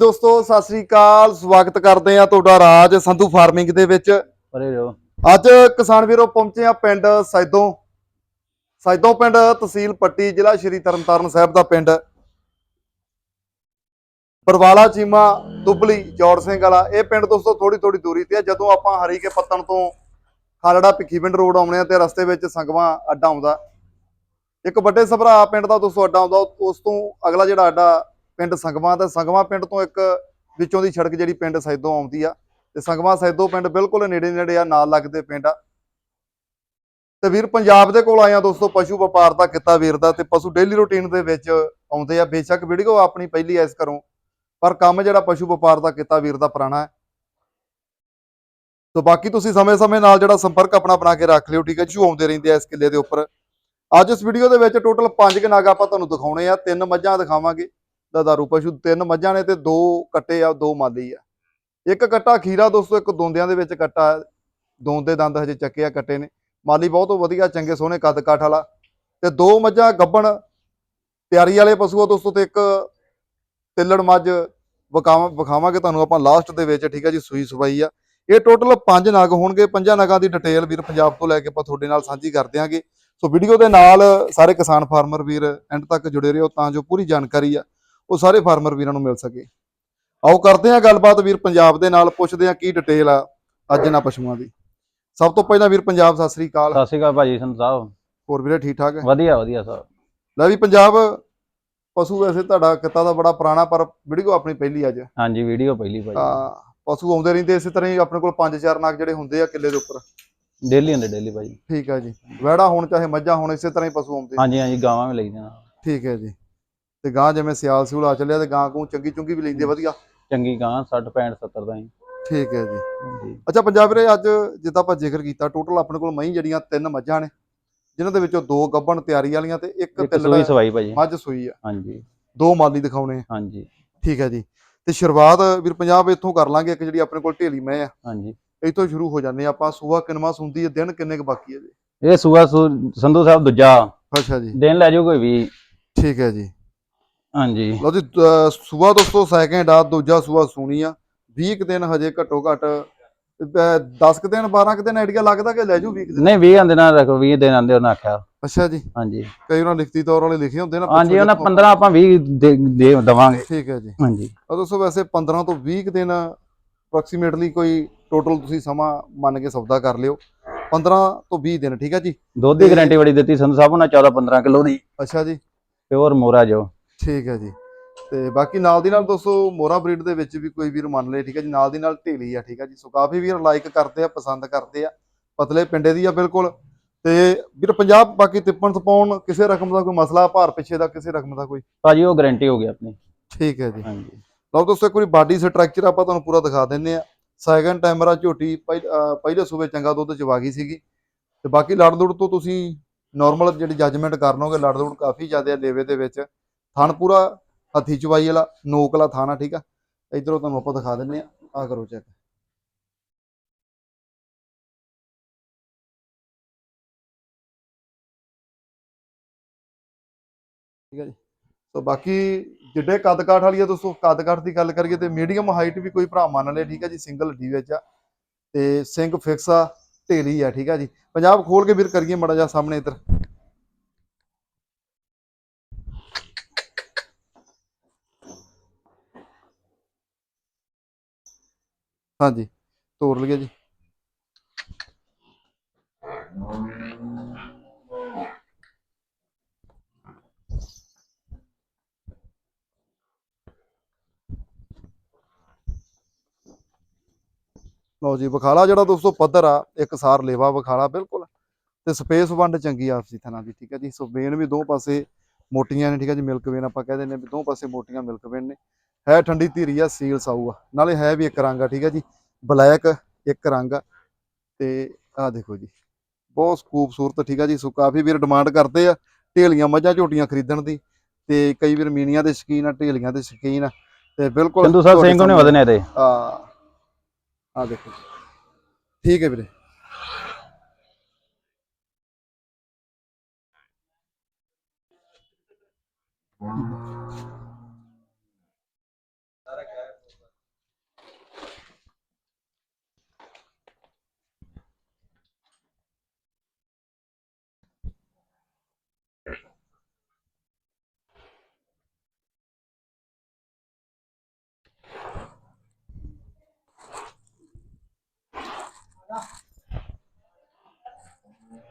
ਦੋਸਤੋ ਸਤਿ ਸ੍ਰੀ ਅਕਾਲ ਸਵਾਗਤ ਕਰਦੇ ਆ ਤੁਹਾਡਾ ਰਾਜ ਸੰਧੂ ਫਾਰਮਿੰਗ ਦੇ ਵਿੱਚ। ਪਰੇ ਰਹੋ। ਅੱਜ ਕਿਸਾਨ ਵੀਰੋ ਪਹੁੰਚੇ ਆ ਪਿੰਡ ਸੈਦੋਂ। ਸੈਦੋਂ ਪਿੰਡ ਤਹਿਸੀਲ ਪੱਟੀ ਜ਼ਿਲ੍ਹਾ ਸ਼੍ਰੀ ਤਰਨਤਾਰਨ ਸਾਹਿਬ ਦਾ ਪਿੰਡ। ਬਰਵਾਲਾ ਚੀਮਾ ਦੁਬਲੀ ਜੋੜ ਸਿੰਘ ਵਾਲਾ ਇਹ ਪਿੰਡ ਦੋਸਤੋ ਥੋੜੀ ਥੋੜੀ ਦੂਰੀ ਤੇ ਆ। ਜਦੋਂ ਆਪਾਂ ਹਰੀ ਕੇ ਪੱਤਣ ਤੋਂ ਖਾਲੜਾ ਭਿੱਖੀਵਿੰਡ ਰੋਡ ਆਉਣੇ ਆ ਤੇ ਰਸਤੇ ਵਿੱਚ ਸੰਗਵਾ ਅੱਡਾ ਆਉਂਦਾ। ਇੱਕ ਵੱਡੇ ਸਭਰਾ ਪਿੰਡ ਦਾ ਦੋਸਤੋ ਅੱਡਾ ਆਉਂਦਾ। ਉਸ ਤੋਂ ਅਗਲਾ ਜਿਹੜਾ ਅੱਡਾ ਪਿੰਡ ਸੰਗਵਾ ਦਾ, ਸੰਗਵਾ ਪਿੰਡ ਤੋਂ ਇੱਕ ਵਿੱਚੋਂ ਦੀ ਸੜਕ ਜਿਹੜੀ ਪਿੰਡ ਸੈਦੋਂ ਆਉਂਦੀ ਆ ਤੇ ਸੰਗਵਾ ਸੈਦੋਂ ਪਿੰਡ ਬਿਲਕੁਲ ਨੇੜੇ ਨੇੜੇ ਆ, ਨਾਲ ਲੱਗਦੇ ਪਿੰਡ ਆ। ਤੇ ਵੀਰ, ਪੰਜਾਬ ਦੇ ਕੋਲ ਆਇਆ ਦੋਸਤੋ, ਪਸ਼ੂ ਵਪਾਰ ਦਾ ਕਿੱਤਾ ਵੀਰ ਦਾ ਤੇ ਪਸ਼ੂ ਡੇਲੀ ਰੂਟੀਨ ਦੇ ਵਿੱਚ ਆਉਂਦੇ ਆ। ਬੇਸ਼ੱਕ ਵੀਡੀਓ ਆਪਣੀ ਪਹਿਲੀ ਐਸ ਕਰੋ, ਪਰ ਕੰਮ ਜਿਹੜਾ ਪਸ਼ੂ ਵਪਾਰ ਦਾ ਕਿੱਤਾ ਵੀਰ ਦਾ ਪੁਰਾਣਾ ਹੈ। ਸੋ ਬਾਕੀ ਤੁਸੀਂ ਸਮੇਂ-ਸਮੇਂ ਨਾਲ ਜਿਹੜਾ ਸੰਪਰਕ ਆਪਣਾ ਬਣਾ ਕੇ ਰੱਖ ਲਿਓ, ਠੀਕ ਹੈ ਜੀ? ਆਉਂਦੇ ਰਹਿੰਦੇ ਆ ਇਸ ਕਿੱਲੇ ਦੇ ਉੱਪਰ। ਅੱਜ ਇਸ ਵੀਡੀਓ ਦੇ ਵਿੱਚ ਟੋਟਲ 5 ਨਾਗ ਆਪਾਂ ਤੁਹਾਨੂੰ ਦਿਖਾਉਣੇ ਆ, ਤਿੰਨ ਮੱਝਾਂ ਦਿਖਾਵਾਂਗੇ। ਦਾ ਦਾਰੂ ਪਸ਼ੂ, ਤਿੰਨ ਮੱਝਾਂ ਨੇ ਤੇ ਦੋ ਕੱਟੇ ਆ, ਦੋ ਮਾਲੀ ਆ। ਇੱਕ ਕੱਟਾ ਖੀਰਾ ਦੋਸਤੋ, ਇੱਕ ਦੋਂਦਿਆਂ ਦੇ ਵਿੱਚ ਕੱਟਾ। ਦੋਂਦੇ ਦੰਦ ਹਜੇ ਚੱਕੇ ਆ, ਕੱਟੇ ਨੇ। ਮਾਲੀ ਬਹੁਤ ਵਧੀਆ, ਚੰਗੇ, ਸੋਹਣੇ ਕੱਦ ਕਾਠ ਵਾਲਾ। ਤੇ ਦੋ ਮੱਝਾਂ, ਗੱਬਣ, ਤਿਆਰੀ ਵਾਲੇ ਪਸ਼ੂ ਆ ਦੋਸਤੋ, ਤੇ ਇੱਕ ਤਿੱਲੜ ਮੱਝ ਵਿਖਾਵਾਂ ਵਿਖਾਵਾਂਗੇ ਤੁਹਾਨੂੰ ਆਪਾਂ ਲਾਸਟ ਦੇ ਵਿੱਚ, ਠੀਕ ਆ ਜੀ, ਸੂਈ ਸਵਾਈ ਆ। ਇਹ ਟੋਟਲ ਪੰਜ ਨਗ ਹੋਣਗੇ, ਪੰਜਾਂ ਨਗਾਂ ਦੀ ਡਿਟੇਲ ਵੀਰ ਪੰਜਾਬ ਤੋਂ ਲੈ ਕੇ ਆਪਾਂ ਤੁਹਾਡੇ ਨਾਲ ਸਾਂਝੀ ਕਰ ਦਿਆਂਗੇ। ਸੋ ਵੀਡੀਓ ਦੇ ਨਾਲ ਸਾਰੇ ਕਿਸਾਨ ਫਾਰਮਰ ਵੀਰ ਐਂਡ ਤੱਕ ਜੁੜੇ ਰਹੋ, ਤਾਂ ਜੋ ਪੂਰੀ ਜਾਣਕਾਰੀ ਆ। ਉਹ ਸਾਰੇ ਫਾਰਮਰ ਵੀਰਾਂ ਨੂੰ ਮਿਲ ਸਕੇ। ਆਓ ਕਰਦੇ ਹਾਂ ਗੱਲਬਾਤ ਵੀਰ ਪੰਜਾਬ ਦੇ ਨਾਲ ਪੁੱਛਦੇ ਹਾਂ ਕੀ ਡਿਟੇਲ ਆ ਅੱਜ ਇਹਨਾਂ ਪਸ਼ੂਆਂ ਦੀ। ਸਭ ਤੋਂ ਪਹਿਲਾਂ ਵੀਰ ਪੰਜਾਬ ਸਤਿ ਸ੍ਰੀ ਅਕਾਲ। ਸਤਿ ਸ਼੍ਰੀ ਅਕਾਲ ਭਾਜੀ ਸੰਤ ਸਾਹਿਬ। ਹੋਰ ਵੀਰੇ ਠੀਕ ਠਾਕ ਹੈ? ਵਧੀਆ ਵਧੀਆ ਸਾਹਿਬ ਲੈ ਵੀ ਪੰਜਾਬ ਪਸ਼ੂ ਵੈਸੇ ਤੁਹਾਡਾ ਕਿੱਤਾ ਦਾ ਬੜਾ ਪੁਰਾਣਾ ਪਰ ਵੀਡੀਓ ਆਪਣੀ ਪਹਿਲੀ ਅੱਜ। ਹਾਂਜੀ ਵੀਡੀਓ ਪਹਿਲੀ ਭਾਜੀ। ਆ ਪਸ਼ੂ ਆਉਂਦੇ ਰਹਿੰਦੇ ਇਸੇ ਤਰ੍ਹਾਂ ਹੀ ਆਪਣੇ ਕੋਲ ਪੰਜ ਚਾਰ ਨਗ ਜਿਹੜੇ ਹੁੰਦੇ ਆ ਕਿੱਲੇ ਦੇ ਉੱਪਰ। ਡੇਲੀ ਹੁੰਦੇ ਡੇਲੀ ਭਾਜੀ। ਠੀਕ ਹੈ ਜੀ। ਵੈੜਾ ਹੋਣ ਚਾਹੇ ਮੱਝਾਂ ਹੋਣ ਇਸੇ ਤਰ੍ਹਾਂ ਹੀ ਪਸ਼ੂ ਆਉਂਦੇ। ਹਾਂਜੀ ਹਾਂਜੀ ਗਾਵਾਂ ਵੀ ਲਈ ਦੇਣਾ ਠੀਕ ਹੈ ਜੀ। ਤੇ ਗਾਂ ਜਿਵੇਂ ਸਿਆਲ ਸਿਉਲ ਆ ਚੱਲਿਆ ਤੇ ਗਾਂ ਕੋ ਚੰਗੀ ਚੁੰਗੀ ਵੀ ਲੈਂਦੇ ਵਧੀਆ। ਚੰਗੀ ਗਾਂ 60 65 70 ਦਾ ਹੀ। ਠੀਕ ਹੈ ਜੀ। ਅੱਛਾ ਪੰਜਾਬ ਵੀਰੇ ਅੱਜ ਜਿੱਦਾਂ ਆਪਾਂ ਜ਼ਿਕਰ ਕੀਤਾ ਟੋਟਲ ਆਪਣੇ ਕੋਲ ਮਹੀਂ ਜਿਹੜੀਆਂ ਤਿੰਨ ਮੱਝਾਂ ਨੇ ਜਿਨ੍ਹਾਂ ਦੇ ਵਿੱਚੋਂ ਦੋ ਗੱਬਣ ਤਿਆਰੀ ਵਾਲੀਆਂ ਤੇ ਇੱਕ ਤਿੱਲੜ ਸਵਾਈ ਭਾਜੀ। ਮੱਝ ਸੂਈ ਆ। ਹਾਂਜੀ। ਦੋ ਮਾਲੀ ਦਿਖਾਉਣੇ ਹਾਂਜੀ। ਠੀਕ ਹੈ ਜੀ। ਤੇ ਸ਼ੁਰੂਆਤ ਵੀਰ ਪੰਜਾਬ ਇੱਥੋਂ ਕਰ ਲਾਂਗੇ ਇੱਕ ਜਿਹੜੀ ਆਪਣੇ ਕੋਲ ਢੇਲੀ ਮੈਂ ਆ। ਹਾਂਜੀ। ਇੱਥੋਂ ਸ਼ੁਰੂ ਹੋ ਜਾਂਦੇ ਆਪਾਂ ਸੂਆ ਕਿਨਵਾ ਸੁੰਦੀ ਹੈ ਦਿਨ ਕਿੰਨੇ ਕੁ ਬਾਕੀ ਹੈ ਜੀ? ਇਹ ਸੂਆ ਸੰਧੂ ਸਾਹਿਬ ਦੂਜਾ। ਅੱਛਾ ਜੀ। ਦਿਨ ਲੈ ਜਾਓ ਕੋਈ ਵੀ ਠੀਕ ਹੈ ਜੀ। ਹਾਂਜੀ। ਲਓ ਜੀ ਸੂਆ ਦੋਸਤੋ ਸੈਕਿੰਡ ਆ ਦੂਜਾ ਸੂਆ ਸੁਣੀ ਆ। 20 ਕੁ ਦਿਨ ਹਜੇ ਘੱਟੋ ਘੱਟ 10 ਕੁ ਦਿਨ 12 ਕੁ ਦਿਨ ਆਈਡੀਆ ਲੱਗਦਾ ਕਿ ਲੈ ਜੂ 20 ਕੁ ਦਿਨ? ਨਹੀਂ 20 ਆਂਦੇ ਨਾ ਰੱਖੋ 20 ਦਿਨ ਆਂਦੇ ਉਹਨਾਂ ਆਖਿਆ। ਅੱਛਾ ਜੀ। ਹਾਂਜੀ। ਕਈ ਉਹਨਾਂ ਲਿਖਤੀ ਤੌਰ ਵਾਲੇ ਲਿਖੇ ਹੁੰਦੇ ਨਾ ਹਾਂਜੀ ਉਹਨਾਂ ਦੇਖੋ। 15 ਆਪਾਂ 20 ਦੇ ਦਵਾਂਗੇ। ਠੀਕ ਹੈ ਜੀ। ਹਾਂਜੀ। ਆ ਦੋਸਤੋ ਵੈਸੇ 15 ਤੋਂ 20 ਕੁ ਦਿਨ ਅਪਰੋਕਸੀਮੇਟਲੀ ਕੋਈ ਟੋਟਲ ਤੁਸੀਂ ਸਮਾਂ ਮੰਨ ਕੇ ਸੌਦਾ ਕਰ ਲਿਓ। 15 ਤੋਂ 20 ਦਿਨ ਠੀਕ ਹੈ ਜੀ? ਦੁੱਧ ਦੀ ਗਾਰੰਟੀ ਬੜੀ ਦਿੱਤੀ ਸੰਧੂ ਸਾਹਿਬ ਉਹਨਾਂ 14 15 ਕਿਲੋ ਦੀ। ਅੱਛਾ ਜੀ। ਪਿਓਰ ਮੋਰਾ ਜੋ। ਠੀਕ ਹੈ ਜੀ। ਤੇ ਬਾਕੀ ਨਾਲ ਦੀ ਨਾਲ ਦੋਸਤੋ ਮੋਰਾ ਬਰੀਡ ਦੇ ਵਿੱਚ ਵੀ ਕੋਈ ਵੀਰ ਮੰਨ ਲਏ ਠੀਕ ਹੈ ਜੀ ਨਾਲ ਦੀ ਨਾਲ ਢੇਲੀ ਆ ਠੀਕ ਹੈ ਜੀ। ਸੋ ਕਾਫੀ ਵੀਰ ਲਾਈਕ ਕਰਦੇ ਆ ਪਸੰਦ ਕਰਦੇ ਆ ਪਤਲੇ ਪਿੰਡੇ ਦੀ ਆ ਬਿਲਕੁਲ। ਤੇ ਵੀਰ ਪੰਜਾਬ ਬਾਕੀ ਤਿੱਪਣ ਤਪਾਉਣ ਕਿਸੇ ਰਕਮ ਦਾ ਕੋਈ ਮਸਲਾ ਭਾਰ ਪਿੱਛੇ ਦਾ ਕਿਸੇ ਰਕਮ ਦਾ ਕੋਈ? ਭਾਜੀ ਉਹ ਗਾਰੰਟੀ ਹੋ ਗਈ ਆਪਣੀ। ਠੀਕ ਹੈ ਜੀ। ਹਾਂਜੀ। ਲਓ ਦੋਸਤੋ ਇੱਕ ਵਾਰੀ ਬਾਡੀ ਸਟਰਕਚਰ ਆਪਾਂ ਤੁਹਾਨੂੰ ਪੂਰਾ ਦਿਖਾ ਦਿੰਨੇ ਆ ਸੈਕੰਡ ਟਾਈਮਰਾ ਝੋਟੀ ਪਹਿਲੇ ਸੂਬੇ ਚੰਗਾ ਦੁੱਧ ਚਵਾ ਗਈ ਸੀਗੀ। ਤੇ ਬਾਕੀ ਲੜ ਦੁੜ ਤੋਂ ਤੁਸੀਂ ਨਾਰਮਲ ਜਿਹੜੀ ਜੱਜਮੈਂਟ ਕਰ ਲਓਗੇ ਲੜ ਦੁੜ ਕਾਫੀ ਜ਼ਿਆਦਾ ਲੇਵੇ ਦੇ ਵਿੱਚ। ਥਣ ਪੂਰਾ ਹੱਥੀ ਚਵਾਈ ਵਾਲਾ, ਨੋਕ ਵਾਲਾ ਥਾਣਾ ਠੀਕ ਆ? ਇਧਰੋਂ ਤੁਹਾਨੂੰ ਆਪਾਂ ਦਿਖਾ ਦਿੰਨੇ ਆ ਆ ਕਰੋ ਚੈੱਕ ਠੀਕ ਹੈ ਜੀ। ਸੋ ਬਾਕੀ ਜਿੱਡੇ ਕੱਦ ਕਾਠ ਵਾਲੀ ਆ ਦੋਸਤੋ ਕੱਦ ਕਾਠ ਦੀ ਗੱਲ ਕਰੀਏ ਤੇ ਮੀਡੀਅਮ ਹਾਈਟ ਵੀ ਕੋਈ ਭਰਾ ਮੰਨ ਲੇ ਠੀਕ ਹੈ ਜੀ ਸਿੰਗਲ ਡੀ ਵਿੱਚ ਆ। ਤੇ ਸਿੰਘ ਫਿਕਸ ਆ ਢੇਲੀ ਆ, ਠੀਕ ਆ ਜੀ। ਪੰਜਾਬ ਖੋਲ ਕੇ ਵੀਰ ਕਰੀਏ ਮੜਾ ਜਾ ਸਾਹਮਣੇ ਇੱਧਰ। ਹਾਂਜੀ, ਤੋੜ ਲਈਏ ਜੀ। ਲਓ ਜੀ ਬਖਾਲਾ ਜਿਹੜਾ ਦੋਸਤੋ ਪੱਧਰ ਆ, ਇੱਕ ਸਾਰ ਲੇਵਾ ਬਖਾਲਾ ਬਿਲਕੁਲ। ਤੇ ਸਪੇਸ ਵੰਡ ਚੰਗੀ ਆ ਆਪਸੀ ਥਣਾ ਦੀ ਠੀਕ ਹੈ ਜੀ। ਸੋ ਵੇਨ ਵੀ ਦੋ ਪਾਸੇ ਮੋਟੀਆਂ ਨੇ, ਠੀਕ ਹੈ ਜੀ, ਮਿਲਕ ਵੇਨ ਆਪਾਂ ਕਹਿ ਦਿੰਦੇ ਵੀ ਦੋ ਪਾਸੇ ਮੋਟੀਆਂ ਮਿਲਕ ਵੇਨ ਨੇ। ਹੈ ਠੰਡੀ ਧੀਰੀ ਆ ਸੀਲ ਸਾਊ ਆ। ਨਾਲੇ ਹੈ ਵੀ ਇੱਕ ਰੰਗ ਆ ਠੀਕ ਹੈ ਜੀ? ਬਲੈਕ ਇੱਕ ਰੰਗ ਆ। ਤੇ ਆਹ ਦੇਖੋ ਜੀ ਬਹੁਤ ਖੂਬਸੂਰਤ ਠੀਕ ਆ ਜੀ? ਸੋ ਕਾਫੀ ਵੀਰ ਡਿਮਾਂਡ ਕਰਦੇ ਆ ਢੇਲੀਆਂ ਮੱਝਾਂ ਝੋਟੀਆਂ ਖਰੀਦਣ ਦੀ। ਤੇ ਕਈ ਵੀਰ ਮੀਨੀਆਂ ਦੇ ਸ਼ਕੀਨ ਆ ਢੇਲੀਆਂ ਦੇ ਸ਼ਕੀਨ ਆ। ਤੇ ਬਿਲਕੁਲ ਸੰਧੂ ਸਾਹਿਬ ਸਿੰਘ ਉਹਨੇ ਵਧਨੇ ਤੇ ਆ ਆ ਦੇਖੋ ਠੀਕ ਹੈ ਵੀਰੇ।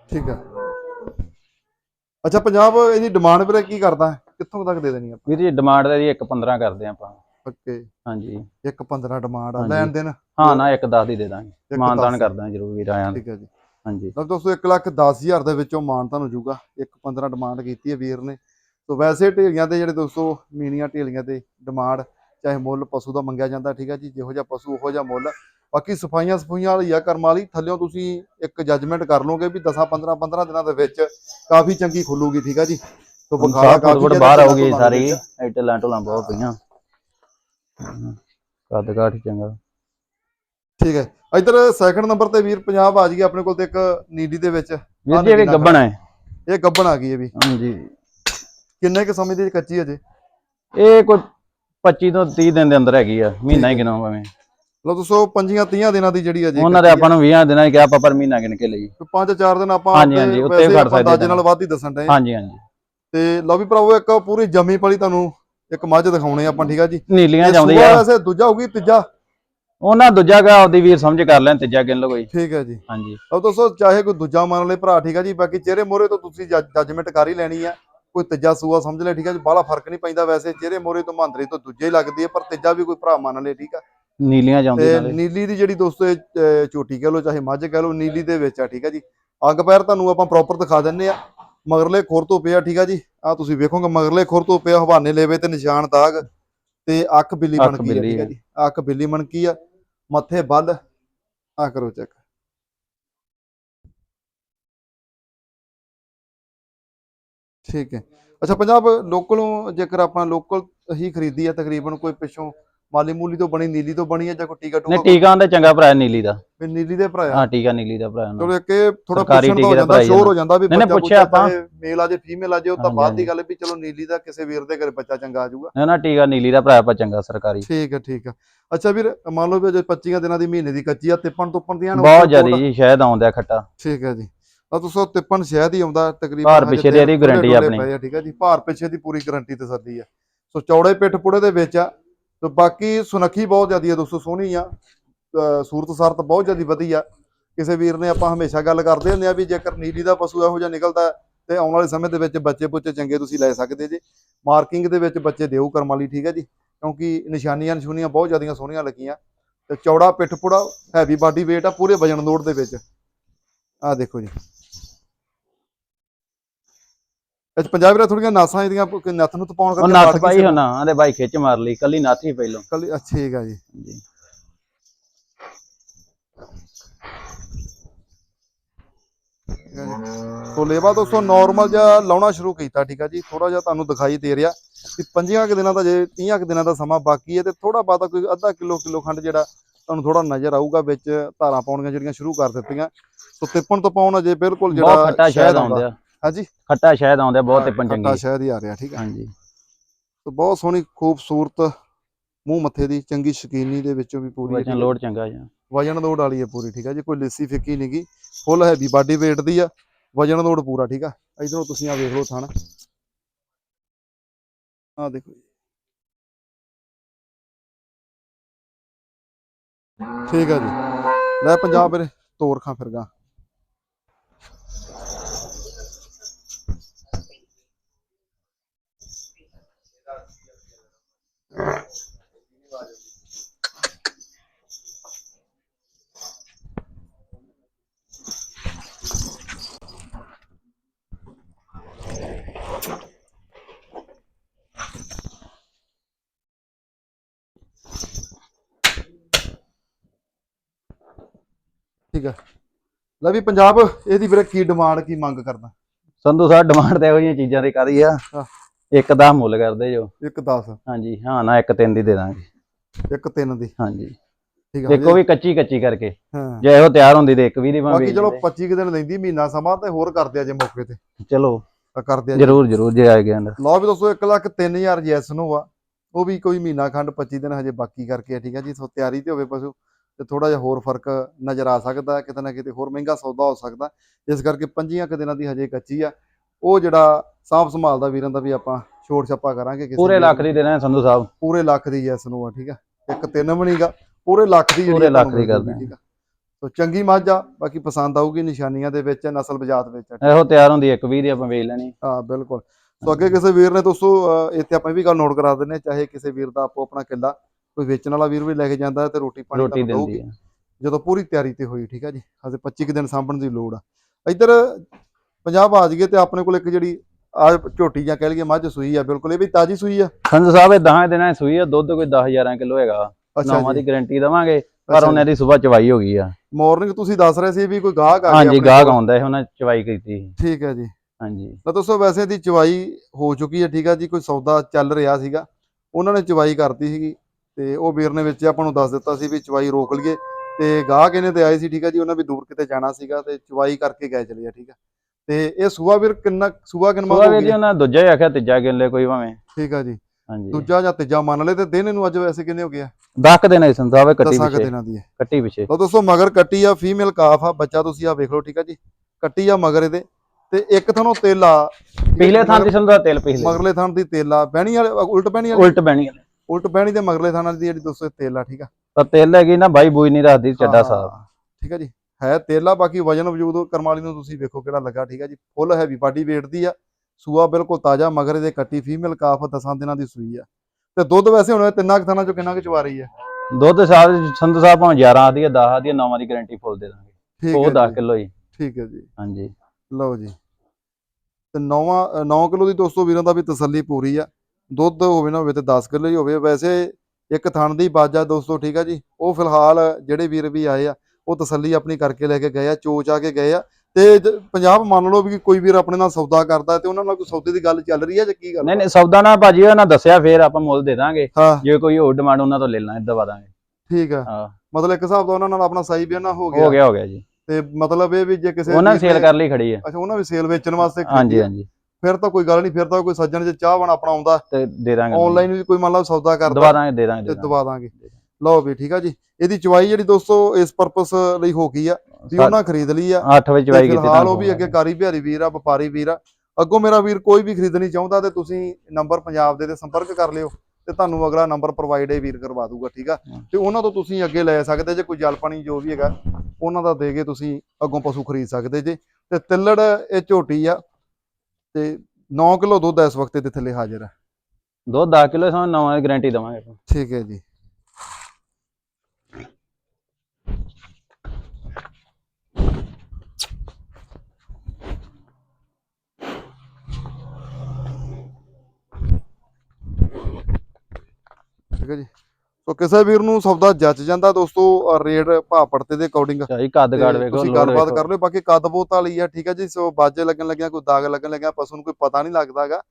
ਠੀਕ ਆ। ਅੱਛਾ ਪੰਜਾਬ ਇਹਦੀ ਡਿਮਾਂਡ ਵੀਰੇ ਕੀ ਕਰਦਾ? ਹੈ? ਕਿੱਥੋਂ ਤੱਕ ਦੇ ਦੇਣੀ ਆਪਾਂ? ਵੀਰ ਜੀ ਡਿਮਾਂਡ ਦਾ ਜੀ 1.15 ਕਰਦੇ ਆ ਆਪਾਂ। ਓਕੇ। ਹਾਂਜੀ। ਇੱਕ 15 ਡਿਮਾਂਡ ਆ। ਹਾਂਜੀ। ਲੈਣ ਦੇਣ? ਹਾਂ ਨਾ 1.10 ਦੀ ਦੇ ਦਾਂਗੇ। ਇੱਕ ਮਾਨਦਾਨ ਦਸ। ਜਰੂਰ ਵੀਰ ਆਇਆਂ ਦੇ ਠੀਕ ਹੈ ਜੀ। ਹਾਂਜੀ। ਤਾਂ ਦੋਸਤੋ 1 ਲੱਖ 10 ਹਜ਼ਾਰ ਦੇ ਵਿੱਚੋਂ ਮਾਨ ਤੁਹਾਨੂੰ ਜੂਗਾ। ਇੱਕ 15 ਡਿਮਾਂਡ ਕੀਤੀ ਹੈ ਵੀਰ ਨੇ। ਸੋ ਵੈਸੇ ਢੇਲੀਆਂ ਤੇ ਜਿਹੜੇ ਦੋਸਤੋ ਮੀਨੀਆਂ ਢੇਲੀਆਂ ਤੇ ਡਿਮਾਂਡ ਚਾਹੇ ਮੁੱਲ ਪਸ਼ੂ ਦਾ ਮੰਗਿਆ ਜਾਂਦਾ ਠੀਕ ਹੈ ਜੀ ਜਿਹੋ ਜਿਹਾ ਪਸ਼ੂ ਉਹੋ ਜਿਹਾ ਮੁੱਲ। ਬਾਕੀ ਸਫਾਈਆਂ ਸਫੂਈਆਂ ਵਾਲੀ ਆ ਕਰਮ ਵਾਲੀ ਥੱਲਿਓਂ ਤੁਸੀਂ ਇੱਕ ਜੱਜਮੈਂਟ ਕਰ ਲਓਗੇ ਵੀ 10 15 15 ਦਿਨਾਂ ਦੇ ਵਿੱਚ ਕਾਫੀ ਚੰਗੀ ਖੁੱਲੂਗੀ ਠੀਕ ਹੈ ਜੀ? ਸੋ ਬੁਖਾਰ ਜ਼ਿਆਦਾ ਬਾਹਰ ਆਉਗੀ ਤੋਂ ਸਾਰੀ। ਆ। ਐਟਲਾਂ ਟੋਲਾਂ ਬਹੁਤ ਪਈਆਂ। ਕੱਦ ਕਾਠ ਚੰਗਾ। ਠੀਕ ਹੈ। ਇਧਰ ਸੈਕੰਡ ਨੰਬਰ ਤੇ ਵੀਰ ਪੰਜਾਬ ਆ ਜੀ ਆਪਣੇ ਕੋਲ ਤੇ ਇੱਕ ਨੀਲੀ ਦੇ ਵਿੱਚ। ਵੀਰ ਜੀ ਇਹ ਗੱਬਣ ਹੈ ਇਹ। ਗੱਬਣ ਆ ਗਈ ਇਹ ਵੀ। ਹਾਂਜੀ। ਕਿੰਨੇ ਕੁ ਸਮੇਂ ਦੀ ਕੱਚੀ ਅਜੇ ਇਹ ਕੋਈ 25 ਤੋਂ 30 ਦਿਨ ਦੇ ਅੰਦਰ ਹੈਗੀ ਆ। ਮਹੀਨਾ ਹੀ ਗਿਣੋ ਭਾਵੇਂ। ਲਓ ਦੋਸਤੋ ਪੰਜੀਆਂ 30 ਦਿਨਾਂ ਦੀ ਜਿਹੜੀ ਅਜੇ ਉਹਨਾਂ ਦੇ ਆਪਾਂ ਨੂੰ 20 ਦਿਨਾਂ ਹੀ ਕਿਹਾ ਆਪਾਂ ਪਰ ਮਹੀਨਾ ਗਿਣ ਕੇ ਲਈ ਪੰਜ ਚਾਰ ਦਿਨ ਆਪਾਂ ਹਾਂਜੀ, ਹਾਂਜੀ, ਉੱਤੇ ਆਪਾਂ ਸਕਦੇ ਅੰਦਾਜ਼ੇ ਨਾਲ। ਵੱਧ ਹੀ ਦੱਸਣ ਡਏ ਹਾਂਜੀ ਹਾਂਜੀ। ਤੇ ਲਓ ਵੀ ਭਰਾਵੋ ਇੱਕ ਪੂਰੀ ਜੰਮੀ ਪਲੀ ਤੁਹਾਨੂੰ ਇੱਕ ਮੱਝ ਦਿਖਾਉਣੇ ਆਪਾਂ ਠੀਕ ਆ ਜੀ। ਨੀਲੀਆਂ ਜਾਂਦੀ ਆ ਵੈਸੇ ਦੂਜਾ ਹੋਊਗੀ ਤੀਜਾ? ਉਹਨਾਂ ਦੂਜਾ ਗਾ ਆਪਦੀ ਵੀਰ ਸਮਝ ਕਰ ਲੈਣ ਤੀਜਾ ਗਿਣ ਲਓ ਕੋਈ। ਠੀਕ ਹੈ ਜੀ। ਹਾਂਜੀ। ਲਓ ਦੋਸਤੋ ਚਾਹੇ ਕੋਈ ਦੂਜਾ ਮੰਨ ਲਏ ਭਰਾ ਠੀਕ ਆ ਜੀ ਬਾਕੀ ਚਿਹਰੇ ਮੋਰੇ ਤੋਂ ਤੁਸੀਂ ਜੱਜਮੈਂਟ ਕਰ ਹੀ ਲੈਣੀ ਆ। ਕੋਈ ਤੀਜਾ ਸੂਆ ਸਮਝ ਲੈ ਠੀਕ ਆ ਜੀ ਬਾਹਲਾ ਫ਼ਰਕ ਨਹੀਂ ਪੈਂਦਾ ਵੈਸੇ। ਚਿਹਰੇ ਮੋਰੇ ਤੋਂ ਮਹਾਂਦਰੀ ਤੋਂ ਦੂਜੇ ਹੀ ਲੱਗਦੀ ਹੈ ਪਰ ਤੀਜਾ ਵੀ ਕੋਈ ਭਰਾ ਮੰਨ ਲੇ ਠੀਕ ਆ। ਨੀਲੀਆਂ ਜਾਂਦੀ ਤੇ ਨਾਲੇ। ਨੀਲੀ ਦੀ ਜਿਹੜੀ ਦੋਸਤੋ ਇਹ ਅਹ, ਝੋਟੀ ਕਹ ਲੋ ਚਾਹੇ ਮੱਝ ਕਹ ਲੋ ਨੀਲੀ ਦੇ ਵਿੱਚ ਆ ਠੀਕ ਆ ਜੀ। ਅੰਗ ਪੈਰ ਤੁਹਾਨੂੰ ਆਪਾਂ ਪ੍ਰੋਪਰ ਦਿਖਾ ਦਿੰਨੇ ਆ। ਮਗਰਲੇ ਖੁਰ ਤੋਂ ਪਿਆ ਠੀਕ ਆ ਜੀ। ਆ ਤੁਸੀਂ ਵੇਖੋਗੇ ਮਗਰਲੇ ਖੁਰ ਤੋਂ ਪਿਆ ਹਵਾਨੇ ਲੇਵੇ ਤੇ ਨਿਸ਼ਾਨ ਦਾਗ ਤੇ ਅੱਖ ਬਿੱਲੀ ਅੱਖ ਬਣ ਗਈ ਆ ਬਿੱਲੀ ਠੀਕ ਆ। ਜੀ। ਅੱਖ ਬਿੱਲੀ ਬਣ ਕੀ ਆ ਮੱਥੇ ਬੱਲ। ਆ ਕਰੋ ਚੈੱਕ ਠੀਕ ਹੈ। ਅੱਛਾ ਪੰਜਾਬ ਲੋਕਲੋਂ ਜੇਕਰ ਆਪਾਂ ਲੋਕਲ ਹੀ ਖਰੀਦੀ ਆ ਤਕਰੀਬਨ ਕੋਈ ਪਿੱਛੋਂ ਮਾਲੀ ਮੂਲੀ ਤੋਂ ਬਣੀ ਨੀਲੀ ਤੋਂ ਬਣੀ ਆ ਜਾਂ ਕੋਈ ਟੀਕਾ ਨੇ ਟੂਕਾ ਟੀਕਾ ਦਾ ਚੰਗਾ ਭਰਾ ਹੈ ਨੀਲੀ ਦਾ। ਵੀ ਨੀਲੀ ਦੇ ਭਰਾ ਆ? ਹਾਂ ਟੀਕਾ ਨੀਲੀ ਦਾ ਭਰਾ ਨਾ ਚਲੋ ਇੱਕ ਇਹ ਥੋੜਾ ਸਰਕਾਰੀ ਪੁੱਛਣ ਹੋ ਟੀਕੇ ਦਾ ਜਾਂਦਾ ਭਰਾਈ ਸ਼ੋਰ ਹੋ ਜਾਂਦਾ ਵੀ ਨਹੀਂ, ਪੁੱਛਿਆ ਆਪਾਂ। ਮੇਲ ਆ ਜੇ ਫੀਮੇਲ ਆ ਜੇ ਉਹ ਤਾਂ ਹਾਂਜੀ, ਬਾਅਦ ਦੀ। ਗੱਲ ਹੈ ਵੀ ਚਲੋ ਨੀਲੀ ਦਾ ਕਿਸੇ ਵੀਰ ਦੇ ਘਰੇ ਬੱਚਾ ਚੰਗਾ ਆ ਜਾਊਗਾ। ਨਾ ਨਾ ਟੀਕਾ ਨੀਲੀ ਦਾ ਭਰਾ ਆਪਾਂ ਚੰਗਾ ਸਰਕਾਰੀ। ਠੀਕ ਹੈ ਠੀਕ ਹੈ। ਅੱਛਾ ਵੀਰ ਮੰਨ ਲਓ ਵੀ ਜੇ 25 ਦਿਨਾਂ ਦੀ ਮਹੀਨੇ ਦੀ ਕੱਚੀ ਆ ਤਿੱਪਣ ਤੁੱਪਣ ਦੀਆਂ ਨੇ ਬਹੁਤ ਜ਼ਿਆਦਾ ਕੋਟ- ਜੀ ਸ਼ਾਇਦ ਆਉਂਦਾ ਖੱਟਾ। ਠੀਕ ਹੈ ਜੀ। ਤਾਂ ਤੁਸੀਂ ਤਿੱਪਣ ਸ਼ਹਿਦ ਹੀ ਆਉਂਦਾ ਤਕਰੀਬਨ ਭਾਰ ਪਿੱਛੇ ਦੀ ਇਹਦੀ guarantee ਖੁੱਲ੍ਹੇ ਆਪਣੀ। ਆ, ਠੀਕ ਹੈ ਜੀ। ਭਾਰ ਪਿੱਛੇ ਦੀ ਪੂਰੀ ਗਾਰੰਟੀ ਤਸੱਲੀ ਆ। ਸੋ ਚੌੜੇ ਪਿੱਠ ਪੁੜੇ ਦੇ ਵਿੱਚ ਆ ਤੇ ਬਾਕੀ ਸੁਨੱਖੀ ਬਹੁਤ ਜ਼ਿਆਦੀ ਆ ਦੋਸਤੋ ਸੋਹਣੀ ਆ। ਅਹ ਸੂਰਤ ਸਾਰਤ ਬਹੁਤ ਜ਼ਿਆਦੀ ਵਧੀਆ। ਕਿਸੇ ਵੀਰ ਨੇ ਆਪਾਂ ਹਮੇਸ਼ਾ ਗੱਲ ਕਰਦੇ ਹੁੰਦੇ ਆ ਵੀ ਜੇਕਰ ਨੀਲੀ ਦਾ ਪਸ਼ੂ ਇਹੋ ਜਿਹਾ ਨਿਕਲਦਾ ਹੈ, ਤੇ ਆਉਣ ਵਾਲੇ ਸਮੇਂ ਦੇ ਵਿੱਚ ਬੱਚੇ ਬੁੱਚੇ ਚੰਗੇ ਤੁਸੀਂ ਲੈ ਸਕਦੇ ਜੇ। ਮਾਰਕਿੰਗ ਦੇ ਵਿੱਚ ਬੱਚੇ ਦਿਓ ਕਰਮ ਵਾਲੀ ਠੀਕ ਹੈ ਜੀ। ਕਿਉਂਕਿ ਨਿਸ਼ਾਨੀਆਂ ਨਿਸ਼ੂਨੀਆਂ ਬਹੁਤ ਜ਼ਿਆਦੀਆਂ ਸੋਹਣੀਆਂ ਲੱਗੀਆਂ। ਤੇ ਚੌੜਾ ਪਿੱਠ ਪੁੜਾ ਹੈਵੀ ਬਾਡੀ weight ਆ ਪੂਰੇ ਵਜਨ ਲੋਡ ਦੇ ਵਿੱਚ। ਆਹ ਦੇਖੋ ਜੀ। ਅੱਜ ਪੰਜਾਬ ਵੀਰਾਂ ਥੋੜੀਆਂ ਨਾਸਾਂ ਇਹਦੀਆਂ ਕੋਈ ਨੱਥ ਨੂੰ ਤਪਾਉਣ ਉਹ ਕਰਕੇ ਨੱਥ ਪਾੜ ਗਈ ਪਾਈ। ਹੋਣਾ ਆਂਦੇ ਬਾਈ ਖਿੱਚ ਮਾਰ ਲਈ ਕੱਲੀ ਨੱਥ ਹੀ ਪਹਿਲੋਂ। ਕੱਲੀ ਅੱਛਾ ਠੀਕ ਆ ਜੀ। ਜੀ। ਜੀ। ਸੋ ਲੇਵਾ ਦੋਸਤੋ ਨਾਰਮਲ ਜਿਹਾ ਲਾਉਣਾ ਸ਼ੁਰੂ ਕੀਤਾ ਠੀਕ ਆ ਜੀ। ਥੋੜਾ ਜਿਹਾ ਤੁਹਾਨੂੰ ਦਿਖਾਈ ਦੇ ਰਿਹਾ ਕਿ 50 ਕੁ ਦਿਨਾਂ ਦਾ ਜੇ 30 ਕੁ ਦਿਨਾਂ ਦਾ ਸਮਾਂ ਬਾਕੀ ਹੈ ਤੇ ਥੋੜਾ ਬਾਤਾ ਕੋਈ ਅੱਧਾ ਕਿਲੋ ਕਿਲੋ ਖੰਡ ਜਿਹੜਾ ਤੁਹਾਨੂੰ ਥੋੜਾ ਨਜ਼ਰ ਆਊਗਾ ਵਿੱਚ ਧਾਰਾਂ ਪਾਉਣੀਆਂ ਜਿਹੜੀਆਂ ਸ਼ੁਰੂ ਕਰ ਦਿੱਤੀਆਂ। ਸੋ ਤਿੱਪਣ ਤੋਂ ਪਾਉਣ ਅਜੇ ਬਿਲਕੁਲ ਜਿਹੜਾ ਸ਼ਾਇਦ ਆਉਂਦਾ। ਹਾਂਜੀ। ਖੱਟਾ ਸ਼ਾਇਦ ਆਉਂਦਾ ਬਹੁਤ ਟਿੱਪਣ ਖੱਟਾ ਚੰਗੀ ਸ਼ਾਇਦ ਹੀ ਆ ਰਿਹਾ ਠੀਕ ਆ। ਹਾਂਜੀ। ਸੋ ਬਹੁਤ ਸੋਹਣੀ ਖੂਬਸੂਰਤ ਮੂੰਹ ਮੱਥੇ ਦੀ ਚੰਗੀ ਸ਼ਕੀਨੀ ਦੇ ਵਿੱਚੋਂ ਵੀ ਪੂਰੀ ਹੈ, ਵਜਨ ਆ। ਲੋਡ ਚੰਗਾ ਜਾਂ ਵਜਨ ਲੋਡ ਵਾਲੀ ਹੈ ਪੂਰੀ ਠੀਕ ਹੈ ਜੀ। ਕੋਈ ਲਿੱਸੀ ਫਿੱਕੀ ਨਹੀਂਗੀ ਫੁੱਲ ਹੈਵੀ ਬਾਡੀ weight ਦੀ ਆ। ਵਜਨ ਲੋਡ ਪੂਰਾ ਠੀਕ ਆ। ਇਧਰੋਂ ਤੁਸੀਂ ਆ ਵੇਖ ਲਓ ਥਣ। ਆ ਦੇਖੋ ਜੀ। ਠੀਕ ਆ ਜੀ। ਲੈ ਪੰਜਾਬ ਵੀਰੇ ਤੋਰ ਖਾਂ ਫਿਰਗਾ ਠੀਕ ਆ ਲੈ ਵੀ ਪੰਜਾਬ ਇਹਦੀ ਵੀਰੇ ਕੀ ਡਿਮਾਂਡ ਕੀ ਮੰਗ ਕਰਦਾ? ਸੰਧੂ ਸਾਹਿਬ ਡਿਮਾਂਡ ਤੇ ਇਹੋ ਜਿਹੀਆਂ ਚੀਜ਼ਾਂ ਦੀ ਕਰੀ ਆ। ਹਾਂ। ਇੱਕ ਦਾ ਮੁੱਲ ਕਰਦੇ ਜੋ। ਇੱਕ 10 ਹਾਂਜੀ ਹਾਂ ਨਾ ਇੱਕ ਤਿੰਨ ਦੀ ਦੇ ਦਾਂਗੇ। ਇੱਕ 3 ਦੀ। ਹਾਂਜੀ। ਠੀਕ ਆ ਦੇਖੋ ਵੀ ਕੱਚੀ ਕੱਚੀ ਕਰਕੇ। ਹਾਂ। ਜੇ ਇਹੋ ਤਿਆਰ ਹੁੰਦੀ ਤੇ ਇੱਕ ਵੀ ਦੀ ਮੈਂ ਬਾਕੀ ਵੇਚ ਚਲੋ ਦਿੰਦੇ। 25 ਕੁ ਦਿਨ ਲੈਂਦੀ ਮਹੀਨਾ ਸਮਾਂ ਤੇ ਹੋਰ ਕਰਦੇ ਆ ਜੇ ਮੌਕੇ ਤੇ। ਚਲੋ ਤਾਂ ਕਰਦੇ ਆ ਜੀ। ਜਰੂਰ ਜਰੂਰ ਜੇ ਗਏ ਅੰਦਰ। ਲਓ ਵੀ ਦੋਸਤੋ 1 ਲੱਖ 3000 ਜੈਸ ਨੂੰ ਆ। ਉਹ ਵੀ ਕੋਈ ਮਹੀਨਾ ਖੰਡ 25 ਦਿਨ ਹਜੇ ਬਾਕੀ ਕਰਕੇ ਆ ਠੀਕ ਆ ਜੀ। ਸੋ ਤਿਆਰੀ ਤੇ ਹੋਵੇ ਪਸ਼ੂ। ਤੇ ਥੋੜਾ ਜਿਹਾ ਹੋਰ ਫ਼ਰਕ ਨਜ਼ਰ ਆ ਸਕਦਾ ਹੈ, ਕਿਤੇ ਨਾ ਕਿਤੇ ਹੋਰ ਮਹਿੰਗਾ ਸੌਦਾ ਹੋ ਸਕਦਾ ਇਸ ਕਰਕੇ 25 ਕੁ ਦਿਨਾਂ ਦੀ ਹਜੇ ਕੱਚੀ ਆ। ਉਹ ਜਿਹੜਾ ਸਾਂਭ ਸੰਭਾਲ ਦਾ ਵੀਰਾਂ ਦਾ ਵੀ ਆਪਾਂ ਛੋੜ ਛੱਪਾ ਕਰਾਂਗੇ ਕਿਸੇ ਪੂਰੇ ਵੀਰ ਲੱਖ। ਦੀ ਦੇਣਾ ਸੰਧੂ ਸਾਹਿਬ। ਪੂਰੇ ਲੱਖ ਦੀ ਜੈਸ ਨੂੰ ਆ ਠੀਕ ਆ? ਇੱਕ ਤਿੰਨ ਬਣੀਗਾ ਪੂਰੇ ਲੱਖ ਦੀ ਜਿਹੜੀ ਲੱਖ ਦੀ ਕਰਦੇ ਠੀਕ ਆ? ਸੋ ਚੰਗੀ ਮੱਝ ਆ ਬਾਕੀ ਪਸੰਦ ਆਊਗੀ ਨਿਸ਼ਾਨੀਆਂ ਦੇ ਵਿੱਚ ਨਸਲ ਬਜਾਤ ਵਿੱਚ। ਇਹੋ ਤਿਆਰ ਹੁੰਦੀ ਇੱਕ 20 ਦੀ ਆਪਾਂ ਵੇਚ ਲੈਣੀ। ਹਾਂ ਬਿਲਕੁਲ। ਸੋ ਅੱਗੇ ਕਿਸੇ ਵੀਰ ਨੇ ਦੋਸਤੋ ਇੱਥੇ ਆਪਾਂ ਵੀ ਗੱਲ ਨੋਟ ਕਰਾ ਹਾਂ, ਚਾਹੇ ਕਿਸੇ ਵੀਰ ਦਾ ਆਪੋ ਆਪਣਾ ਕਿੱਲਾ ਕੋਈ ਵੇਚਣ ਵਾਲਾ ਵੀਰ ਵੀ ਲੈ ਕੇ ਜਾਂਦਾ ਤੇ ਰੋਟੀ ਪਾਣੀ ਰੋਟੀ ਦਿੰਦੀ ਜਦੋਂ ਪੂਰੀ ਤਿਆਰੀ ਤੇ ਹੋਈ ਠੀਕ ਆ ਜੀ? ਹਜੇ 25 ਕੁ ਦਿਨ ਸਾਂਭਣ ਦੀ ਲੋੜ ਆ। ਇੱਧਰ ਪੰਜਾਬ ਆ ਜਾਈਏ ਤੇ ਆਪਣੇ ਕੋਲ ਇੱਕ ਜਿਹੜੀ ਆ ਝੋਟੀ ਜਾਂ ਕਹਿ ਲਈਏ ਮੱਝ ਸੂਈ ਆ ਬਿਲਕੁਲ ਇਹ ਵੀ ਤਾਜੀ ਸੂਈ ਆ? ਸੰਤ ਸਾਹਿਬ ਇਹ 10 ਦਿਨਾਂ ਦੀ ਸੂਈ ਆ ਦੁੱਧ ਕੋਈ 10 11 ਕਿਲੋ ਹੈਗਾ। ਨੌਵਾਂ ਦੀ ਗਾਰੰਟੀ ਦਵਾਂਗੇ ਪਰ ਉਹਨੇ ਦੀ ਸਵੇਰ ਚਵਾਈ ਹੋ ਗਈ ਆ। ਮਾਰਨਿੰਗ ਤੁਸੀਂ ਦੱਸ ਰਹੇ ਸੀ ਵੀ ਕੋਈ ਗਾਹਕ ਆ ਗਿਆ ਹਾਂਜੀ ਗਾਹਕ। ਆਉਂਦਾ ਹੈ ਉਹਨਾਂ ਚਵਾਈ ਕੀਤੀ। ਠੀਕ ਹੈ ਜੀ। ਹਾਂਜੀ। ਤਾਂ ਦੋਸਤੋ ਵੈਸੇ ਦੀ ਚਵਾਈ ਹੋ ਚੁੱਕੀ ਹੈ ਠੀਕ ਆ ਜੀ ਕੋਈ ਸੌਦਾ ਚੱਲ ਰਿਹਾ ਸੀਗਾ। ਉਹਨਾਂ ਨੇ ਚਵਾਈ ਕਰਤੀ ਸੀਗੀ। ਤੇ ਉਹ ਵੀਰ ਨੇ ਵਿੱਚ ਆਪਾਂ ਨੂੰ ਦੱਸ ਦਿੱਤਾ ਸੀ ਵੀ ਚਵਾਈ ਰੋਕ ਲਈਏ ਤੇ ਗਾਹਕ ਇਹਨੇ ਤੇ ਆਏ ਸੀ ਠੀਕ ਆ ਜੀ ਉਹਨਾਂ ਵੀ ਦੂਰ ਕਿਤੇ ਜਾਣਾ ਸੀਗਾ ਤੇ ਚਵਾਈ ਕਰਕੇ ਗਏ ਚਲੇ ਆ ਠੀਕ ਆ। ਤੇ ਇਹ ਸੂਆ ਵੀਰ ਕਿੰਨਾ ਸੂਆ ਕਿੰਨਾ ਹੋ ਜੀ ਗਿਆ? ਉਹਨਾਂ ਦੂਜਾ ਹੀ ਆਖਿਆ ਤੀਜਾ ਕਿੱਲੇ ਕੋਈ ਭਾਵੇਂ। ਠੀਕ ਆ ਜੀ। ਹਾਂਜੀ। ਦੂਜਾ ਜਾਂ ਤੀਜਾ ਮੰਨ ਲਏ ਤੇ ਦਿਨ ਨੂੰ ਅੱਜ ਵੈਸੇ ਕਿੰਨੇ ਹੋ ਗਏ ਆ? 10 ਦਿਨ ਹੈ ਇਹ ਕੱਟੀ ਪਿਛੇ। ਦਿਨਾਂ ਦੀ ਹੈ। ਕੱਟੀ ਪਿਛੇ। ਲਓ ਦੋਸਤੋ ਮਗਰ ਕੱਟੀ ਆ ਫੀਮੇਲ ਕਾਫ ਆ ਬੱਚਾ ਤੁਸੀਂ ਆ ਵੇਖ ਲਓ ਠੀਕ ਆ ਜੀ। ਕੱਟੀ ਆ ਮਗਰ ਇਹਦੇ। ਤੇ ਇੱਕ ਥਣੋਂ ਤੇਲਾ ਪਿਛਲੇ ਥਾਂ ਦੀ ਸੰਤ ਦਾ ਤੇਲ ਪਿਛਲੇ ਮਗਰਲੇ ਥਣ ਦੀ ਤੇਲਾ ਬਹਿਣੀ ਵਾਲੇ ਉਲਟ ਬਹਿਣੀ ਵਾਲੀ? ਉਲਟ ਬੈਣੀ ਉਲਟ ਬਹਿਣੀ ਤੇ ਮਗਰਲੇ ਥਣ ਦੀ ਜਿਹੜੀ ਦੋਸਤੋ ਇਹ ਤੇਲ ਆ ਠੀਕ ਆ? ਪਰ ਤੇਲ ਹੈਗੀ ਨਾ ਬਾਈ ਬੂਈ ਨਹੀਂ ਰੱਖਦੀ ਚੱਡਾ ਸਾਹਿਬ ਠੀਕ ਆ ਜੀ। ਹੈ ਤੇਲਾ ਬਾਕੀ ਵਜਨ ਵਜੂਦ ਕਰਮਾਲੀ ਨੂੰ ਤੁਸੀਂ ਵੇਖੋ ਕਿਹੜਾ ਲੱਗਾ ਠੀਕ ਆ ਜੀ। ਫੁੱਲ ਹੈਵੀ ਬਾਡੀ weight ਦੀ ਆ। ਸੂਆ ਬਿਲਕੁਲ ਤਾਜ਼ਾ ਮਗਰ ਇਹਦੇ ਕੱਟੀ ਫੀਮੇਲ ਕਾਫ ਦਸਾਂ ਦਿਨਾਂ ਦੀ ਸੂਈ ਆ। ਤੇ ਦੁੱਧ ਵੈਸੇ ਹੁਣ ਤਿੰਨਾਂ ਕੁ ਥਾਂ ਚੋਂ ਕਿੰਨਾ ਕੁ ਚਵਾ ਰਹੀ ਆ? ਦੁੱਧ ਸਾਹਿਬ ਸੰਤ ਸਾਹਿਬ ਭਾਵੇਂ 11 ਆਦੀ ਹੈ 10 ਆਦੀ ਹੈ 9 ਦੀ ਗਾਰੰਟੀ ਫੁੱਲ ਦੇ ਦਾਂਗੇ। ਠੀਕ ਉਹ ਹੈ 10 ਜੀ, ਕਿਲੋ ਹੀ। ਠੀਕ ਹੈ ਜੀ। ਹਾਂਜੀ। ਲਓ ਜੀ। ਤੇ 9 9 ਕਿਲੋ ਦੀ ਦੋਸਤੋ ਵੀਰਾਂ ਦਾ ਵੀ ਤਸੱਲੀ ਪੂਰੀ ਆ। ਦੁੱਧ ਹੋਵੇ ਨਾ ਹੋਵੇ ਤੇ 10 ਕਿਲੋ ਹੀ ਹੋਵੇ। ਵੈਸੇ ਇੱਕ ਥਣ ਦੀ ਬਾਜਾ ਦੋਸਤੋ ਠੀਕ ਆ ਜੀ? ਉਹ ਫਿਲਹਾਲ ਜਿਹੜੇ ਵੀਰ ਵੀ ਆਏ ਆ ਉਹ ਤਸੱਲੀ ਆਪਣੀ ਕਰਕੇ ਲੈ ਕੇ ਗਏ ਆ ਚੋਚ ਆ ਕੇ ਗਏ ਆ। ਤੇ ਪੰਜਾਬ ਮੰਨ ਲਓ ਵੀ ਕੋਈ ਵੀਰ ਆਪਣੇ ਨਾਲ ਸੌਦਾ ਕਰਦਾ ਤੇ ਉਹਨਾਂ ਨਾਲ ਕੋਈ ਸੌਦੇ ਦੀ ਗੱਲ ਚੱਲ ਰਹੀ ਹੈ ਜਾਂ ਕੀ ਗੱਲ? ਨਹੀਂ ਨਹੀਂ ਸੌਦਾ ਨਾ ਭਾਜੀ ਉਹਨਾਂ ਦੱਸਿਆ ਫੇਰ ਆਪਾਂ ਮੁੱਲ ਦੇ ਦਾਂਗੇ। ਜੇ ਕੋਈ ਹੋਰ ਡਿਮਾਂਡ ਉਹਨਾਂ ਤੋਂ ਲੈ ਲਾਂਗੇ ਦਵਾ ਦਾਂਗੇ ਠੀਕ ਆ। ਮਤਲਬ ਇੱਕ ਹਿਸਾਬ ਦਾ ਉਹਨਾਂ ਨਾਲ ਆਪਣਾ ਸਾਈ ਬਿਆਨਾ ਹੋ ਗਿਆ। ਹੋ ਗਿਆ ਹੋ ਗਿਆ ਜੀ। ਤੇ ਮਤਲਬ ਇਹ ਵੀ ਜੇ ਕਿਸੇ ਉਹਨਾਂ ਸੇਲ ਕਰ ਲਈ ਖੜੀ ਹੈ ਅੱਛਾ ਉਹਨਾਂ ਵੀ ਸੇਲ ਵੇਚਣ ਵਾਸਤੇ ਹਾਂਜੀ। ਹਾਂਜੀ। ਫਿਰ ਤਾਂ ਕੋਈ ਗੱਲ ਨਹੀਂ ਫਿਰ ਤਾਂ ਕੋਈ ਸੱਜਣ ਜੇ ਚਾਹ ਬਣ ਆਪਣਾ ਆਉਂਦਾ ਤੇ ਦੇ ਦਾਂਗੇ ਆਨਲਾਈਨ ਵੀ ਕੋਈ ਮੰਨ ਲਓ ਸੌਦਾ ਕਰਦਾ ਦਵਾ ਦਾਂਗੇ ਦੇ ਦਾਂਗੇ ਤੇ ਦਵਾ ਦਾਂਗੇ। ਲਓ ਵੀ ਠੀਕ ਆ ਜੀ। ਇਹਦੀ ਚਵਾਈ ਜਿਹੜੀ ਦੋਸਤੋ ਇਸ ਪਰਪਸ ਲਈ ਹੋ ਗਈ ਆ ਵੀ ਉਹਨਾਂ ਖਰੀਦ ਲਈ ਆ। 8 ਵਜੇ ਤੇ ਚਵਾਈ ਕੀਤੀ ਫਿਲਹਾਲ ਉਹ ਵੀ ਅੱਗੇ ਕਾਰੀ ਬਿਹਾਰੀ ਵੀਰ ਆ ਵਪਾਰੀ ਵੀਰ ਆ। ਅੱਗੋਂ ਮੇਰਾ ਵੀਰ ਕੋਈ ਵੀ ਖਰੀਦਣੀ ਚਾਹੁੰਦਾ ਤੇ ਤੁਸੀਂ ਨੰਬਰ ਪੰਜਾਬ ਦੇ ਤੇ ਸੰਪਰਕ ਕਰ ਲਿਓ ਤੇ ਤੁਹਾਨੂੰ ਅਗਲਾ ਨੰਬਰ ਪ੍ਰੋਵਾਈਡ ਇਹ ਵੀਰ ਕਰਵਾ ਦੂਗਾ ਠੀਕ ਆ। ਤੇ ਉਹਨਾਂ ਤੋਂ ਤੁਸੀਂ ਅੱਗੇ ਲੈ ਸਕਦੇ ਜੇ ਕੋਈ ਜਲ ਪਾਣੀ ਜੋ ਵੀ ਹੈਗਾ ਉਹਨਾਂ ਦਾ ਦੇ ਕੇ ਤੁਸੀਂ ਅੱਗੋਂ ਪਸ਼ੂ ਖਰੀਦ ਸਕਦੇ ਜੇ। ਤੇ ਤਿੱਲੜ ਇਹ ਝੋਟੀ ਆ ਤੇ 9 ਕਿਲੋ ਦੁੱਧ ਇਸ ਵਕਤ ਦੇ ਥੱਲੇ ਹਾਜ਼ਰ ਆ ਦੁੱਧ 10 ਕਿਲੋ ਸਾਨੂੰ 9 ਦੀ ਗਾਰੰਟੀ ਦਵਾਂਗੇ ਠੀਕ ਹੈ ਜੀ। ਠੀਕ ਹੈ ਜੀ। ਸੋ ਕਿਸੇ ਵੀਰ ਨੂੰ ਸੌਦਾ ਜੱਜ ਜਾਂਦਾ ਦੋਸਤੋ ਰੇਟ ਭਾਅ ਪੜਤੇ ਦੇ ਅਕੋਰਡਿੰਗ ਚਾਹੀ ਕੱਦ ਕਾੜ ਵੇਖੋ ਤੁਸੀਂ ਗੱਲਬਾਤ। ਕਰ ਲਿਓ ਬਾਕੀ ਕੱਦ ਬੋਤ ਵਾਲੀ ਆ ਠੀਕ ਹੈ ਜੀ ਸੋ ਬਾਜੇ ਲੱਗਣ ਲੱਗਿਆ ਕੋਈ ਦਾਗ ਲੱਗਣ ਲੱਗਿਆ ਪਸ਼ੂ ਨੂੰ ਕੋਈ ਪਤਾ ਨਹੀਂ ਲੱਗਦਾਗਾ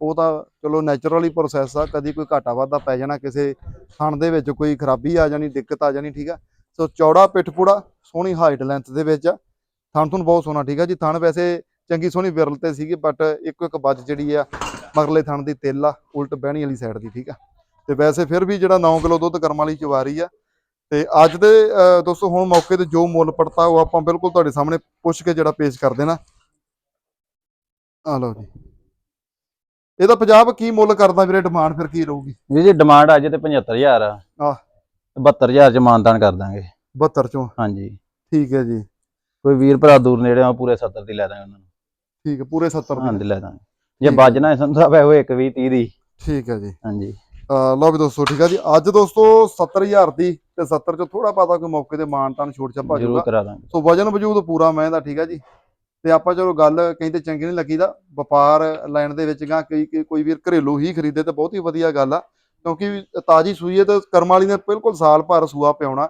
ਉਹ ਤਾਂ ਚਲੋ ਨੈਚੁਰਲੀ ਪ੍ਰੋਸੈਸ ਆ ਕਦੀ ਕੋਈ ਘਾਟਾ ਵਾਧਾ ਪੈ ਜਾਣਾ ਕਿਸੇ ਥਣ ਦੇ ਵਿੱਚ ਕੋਈ ਖਰਾਬੀ ਆ ਜਾਣੀ ਦਿੱਕਤ ਆ ਜਾਣੀ ਠੀਕ ਆ। ਸੋ ਚੌੜਾ ਪਿੱਠ ਪੂੜਾ ਸੋਹਣੀ ਹਾਈਟ ਲੈਂਥ ਦੇ ਵਿੱਚ ਆ। ਥਣ ਥਣ ਬਹੁਤ ਸੋਹਣਾ ਠੀਕ ਆ ਜੀ ਥਣ ਵੈਸੇ ਚੰਗੀ ਸੋਹਣੀ ਵਿਰਲ ਤੇ ਸੀਗੀ ਬਟ ਇੱਕੋ ਇੱਕ ਬੱਜ ਜਿਹੜੀ ਆ ਮਗਰਲੇ ਥਣ ਦੀ ਤਿੱਲ ਆ ਉਲਟ ਬਹਿਣੀ ਵਾਲੀ ਸਾਈਡ ਦੀ ਠੀਕ ਆ। ਤੇ ਵੈਸੇ ਫਿਰ ਵੀ ਜਿਹੜਾ 9 ਕਿਲੋ ਦੁੱਧ ਕਰਮ ਵਾਲੀ ਚਵਾਰੀ ਆ ਤੇ ਅੱਜ ਦੇ ਦੋਸਤੋ ਹੁਣ ਮੌਕੇ ਤੇ ਜੋ ਮੁੱਲ ਪੜਤਾ ਉਹ ਆਪਾਂ ਬਿਲਕੁਲ ਤੁਹਾਡੇ ਸਾਹਮਣੇ ਪੁੱਛ ਕੇ ਜਿਹੜਾ ਪੇਸ਼ ਕਰ ਦੇਣਾ ਆ ਲਓ ਜੀ। ਇਹਦਾ ਪੰਜਾਬ ਕੀ ਮੁੱਲ ਕਰਦਾ ਵੀਰੇ? ਡਿਮਾਂਡ ਫਿਰ ਕੀ ਰਹੂਗੀ? ਵੀਰ ਜੀ ਡਿਮਾਂਡ ਅੱਜ ਤੇ 75000 ਆ। ਆਹ। 72000 ਚ ਮਾਨਦਾਨ ਕਰ ਦਾਂਗੇ। 72 ਚੋਂ? ਹਾਂਜੀ। ਠੀਕ ਹੈ ਜੀ। ਕੋਈ ਵੀਰ ਭਰਾ ਦੂਰ ਨੇੜੇ ਆ ਪੂਰੇ 70 ਦੀ ਲੈ ਦਾਂਗੇ ਉਹਨਾਂ ਨੂੰ। ਠੀਕ ਹੈ ਪੂਰੇ 70 ਹਾਂਜੀ ਦੀ ਲੈ ਦਾਂਗੇ। ਜੇ ਠੀਕ। ਬਾਜਣਾ ਸੰਤ ਸਾਹਿਬ ਹੈ ਉਹ 1 20 30 ਦੀ। ਠੀਕ ਹੈ ਜੀ। ਹਾਂਜੀ। ਲਓ ਵੀ ਦੋਸਤੋ ਠੀਕ ਹੈ ਜੀ। ਅੱਜ ਦੋਸਤੋ 70000 ਦੀ ਤੇ 70 ਚੋਂ ਥੋੜਾ ਪਾਤਾ ਕੋਈ ਮੌਕੇ ਤੇ ਮਾਨਤਾਨ ਛੋਟ ਛੱਪਾ ਦਾਂਗੇ। ਸੋ ਵਜਨ ਵਜੂਦ ਪੂਰਾ ਮੈਂ ਦਾ ਠੀਕ ਹੈ ਜੀ। ਤੇ ਆਪਾਂ ਚਲੋ ਗੱਲ ਕਹਿੰਦੇ ਚੰਗੀ ਨਹੀਂ ਲੱਗੀਦਾ। ਵਪਾਰ ਲੈਣ ਦੇ ਵਿੱਚ ਗਾ ਕਈ ਕਈ- ਵੀਰ ਘਰੇਲੂ ਹੀ ਖਰੀਦੇ ਤੇ ਬਹੁਤ ਹੀ ਵਧੀਆ ਗੱਲ ਆ। ਕਿਉਂਕਿ ਤਾਜੀ ਸੂਈ ਹੈ ਤੇ ਕਰਮ ਵਾਲੀ ਨੇ ਬਿਲਕੁਲ ਸਾਲ ਭਰ ਸੂਆ ਪਿਆਉਣਾ।